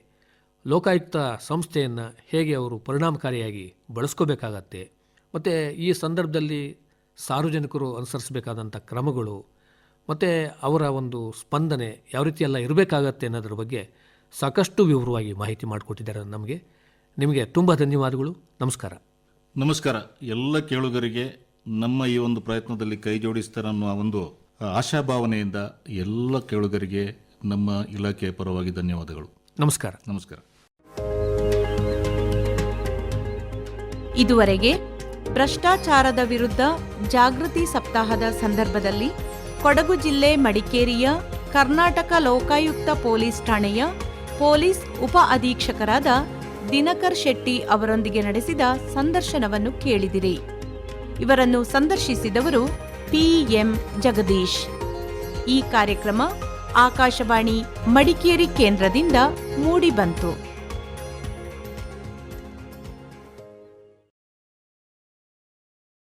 Speaker 2: ಲೋಕಾಯುಕ್ತ ಸಂಸ್ಥೆಯನ್ನು ಹೇಗೆ ಅವರು ಪರಿಣಾಮಕಾರಿಯಾಗಿ ಬಳಸ್ಕೋಬೇಕಾಗತ್ತೆ, ಮತ್ತು ಈ ಸಂದರ್ಭದಲ್ಲಿ ಸಾರ್ವಜನಿಕರು ಅನುಸರಿಸಬೇಕಾದಂಥ ಕ್ರಮಗಳು ಮತ್ತು ಅವರ ಒಂದು ಸ್ಪಂದನೆ ಯಾವ ರೀತಿ ಎಲ್ಲ ಇರಬೇಕಾಗತ್ತೆ ಅನ್ನೋದ್ರ ಬಗ್ಗೆ ಸಾಕಷ್ಟು ವಿವರವಾಗಿ ಮಾಹಿತಿ ಮಾಡಿಕೊಟ್ಟಿದ್ದಾರೆ ನಮಗೆ. ನಿಮಗೆ ತುಂಬ ಧನ್ಯವಾದಗಳು. ನಮಸ್ಕಾರ.
Speaker 3: ನಮಸ್ಕಾರ. ಎಲ್ಲ ಕೇಳುಗರಿಗೆ ನಮ್ಮ ಈ ಒಂದು ಪ್ರಯತ್ನದಲ್ಲಿ ಕೈ ಜೋಡಿಸ್ತಾರೆ ಅನ್ನೋ ಒಂದು ಆಶಾಭಾವನೆಯಿಂದ ಎಲ್ಲ ಕೇಳುಗರಿಗೆ ನಮ್ಮ ಇಲಾಖೆಯ ಪರವಾಗಿ ಧನ್ಯವಾದಗಳು.
Speaker 2: ನಮಸ್ಕಾರ.
Speaker 3: ನಮಸ್ಕಾರ.
Speaker 1: ಇದುವರೆಗೆ ಭ್ರಷ್ಟಾಚಾರದ ವಿರುದ್ಧ ಜಾಗೃತಿ ಸಪ್ತಾಹದ ಸಂದರ್ಭದಲ್ಲಿ ಕೊಡಗು ಜಿಲ್ಲೆ ಮಡಿಕೇರಿಯ ಕರ್ನಾಟಕ ಲೋಕಾಯುಕ್ತ ಪೊಲೀಸ್ ಠಾಣೆಯ ಪೊಲೀಸ್ ಉಪ ಅಧೀಕ್ಷಕರಾದ ದಿನಕರ್ ಶೆಟ್ಟಿ ಅವರೊಂದಿಗೆ ನಡೆಸಿದ ಸಂದರ್ಶನವನ್ನು ಕೇಳಿದಿರಿ. ಇವರನ್ನು ಸಂದರ್ಶಿಸಿದವರು ಪಿಎಂ ಜಗದೀಶ್. ಈ ಕಾರ್ಯಕ್ರಮ ಆಕಾಶವಾಣಿ ಮಡಿಕೇರಿ ಕೇಂದ್ರದಿಂದ ಮೂಡಿಬಂತು.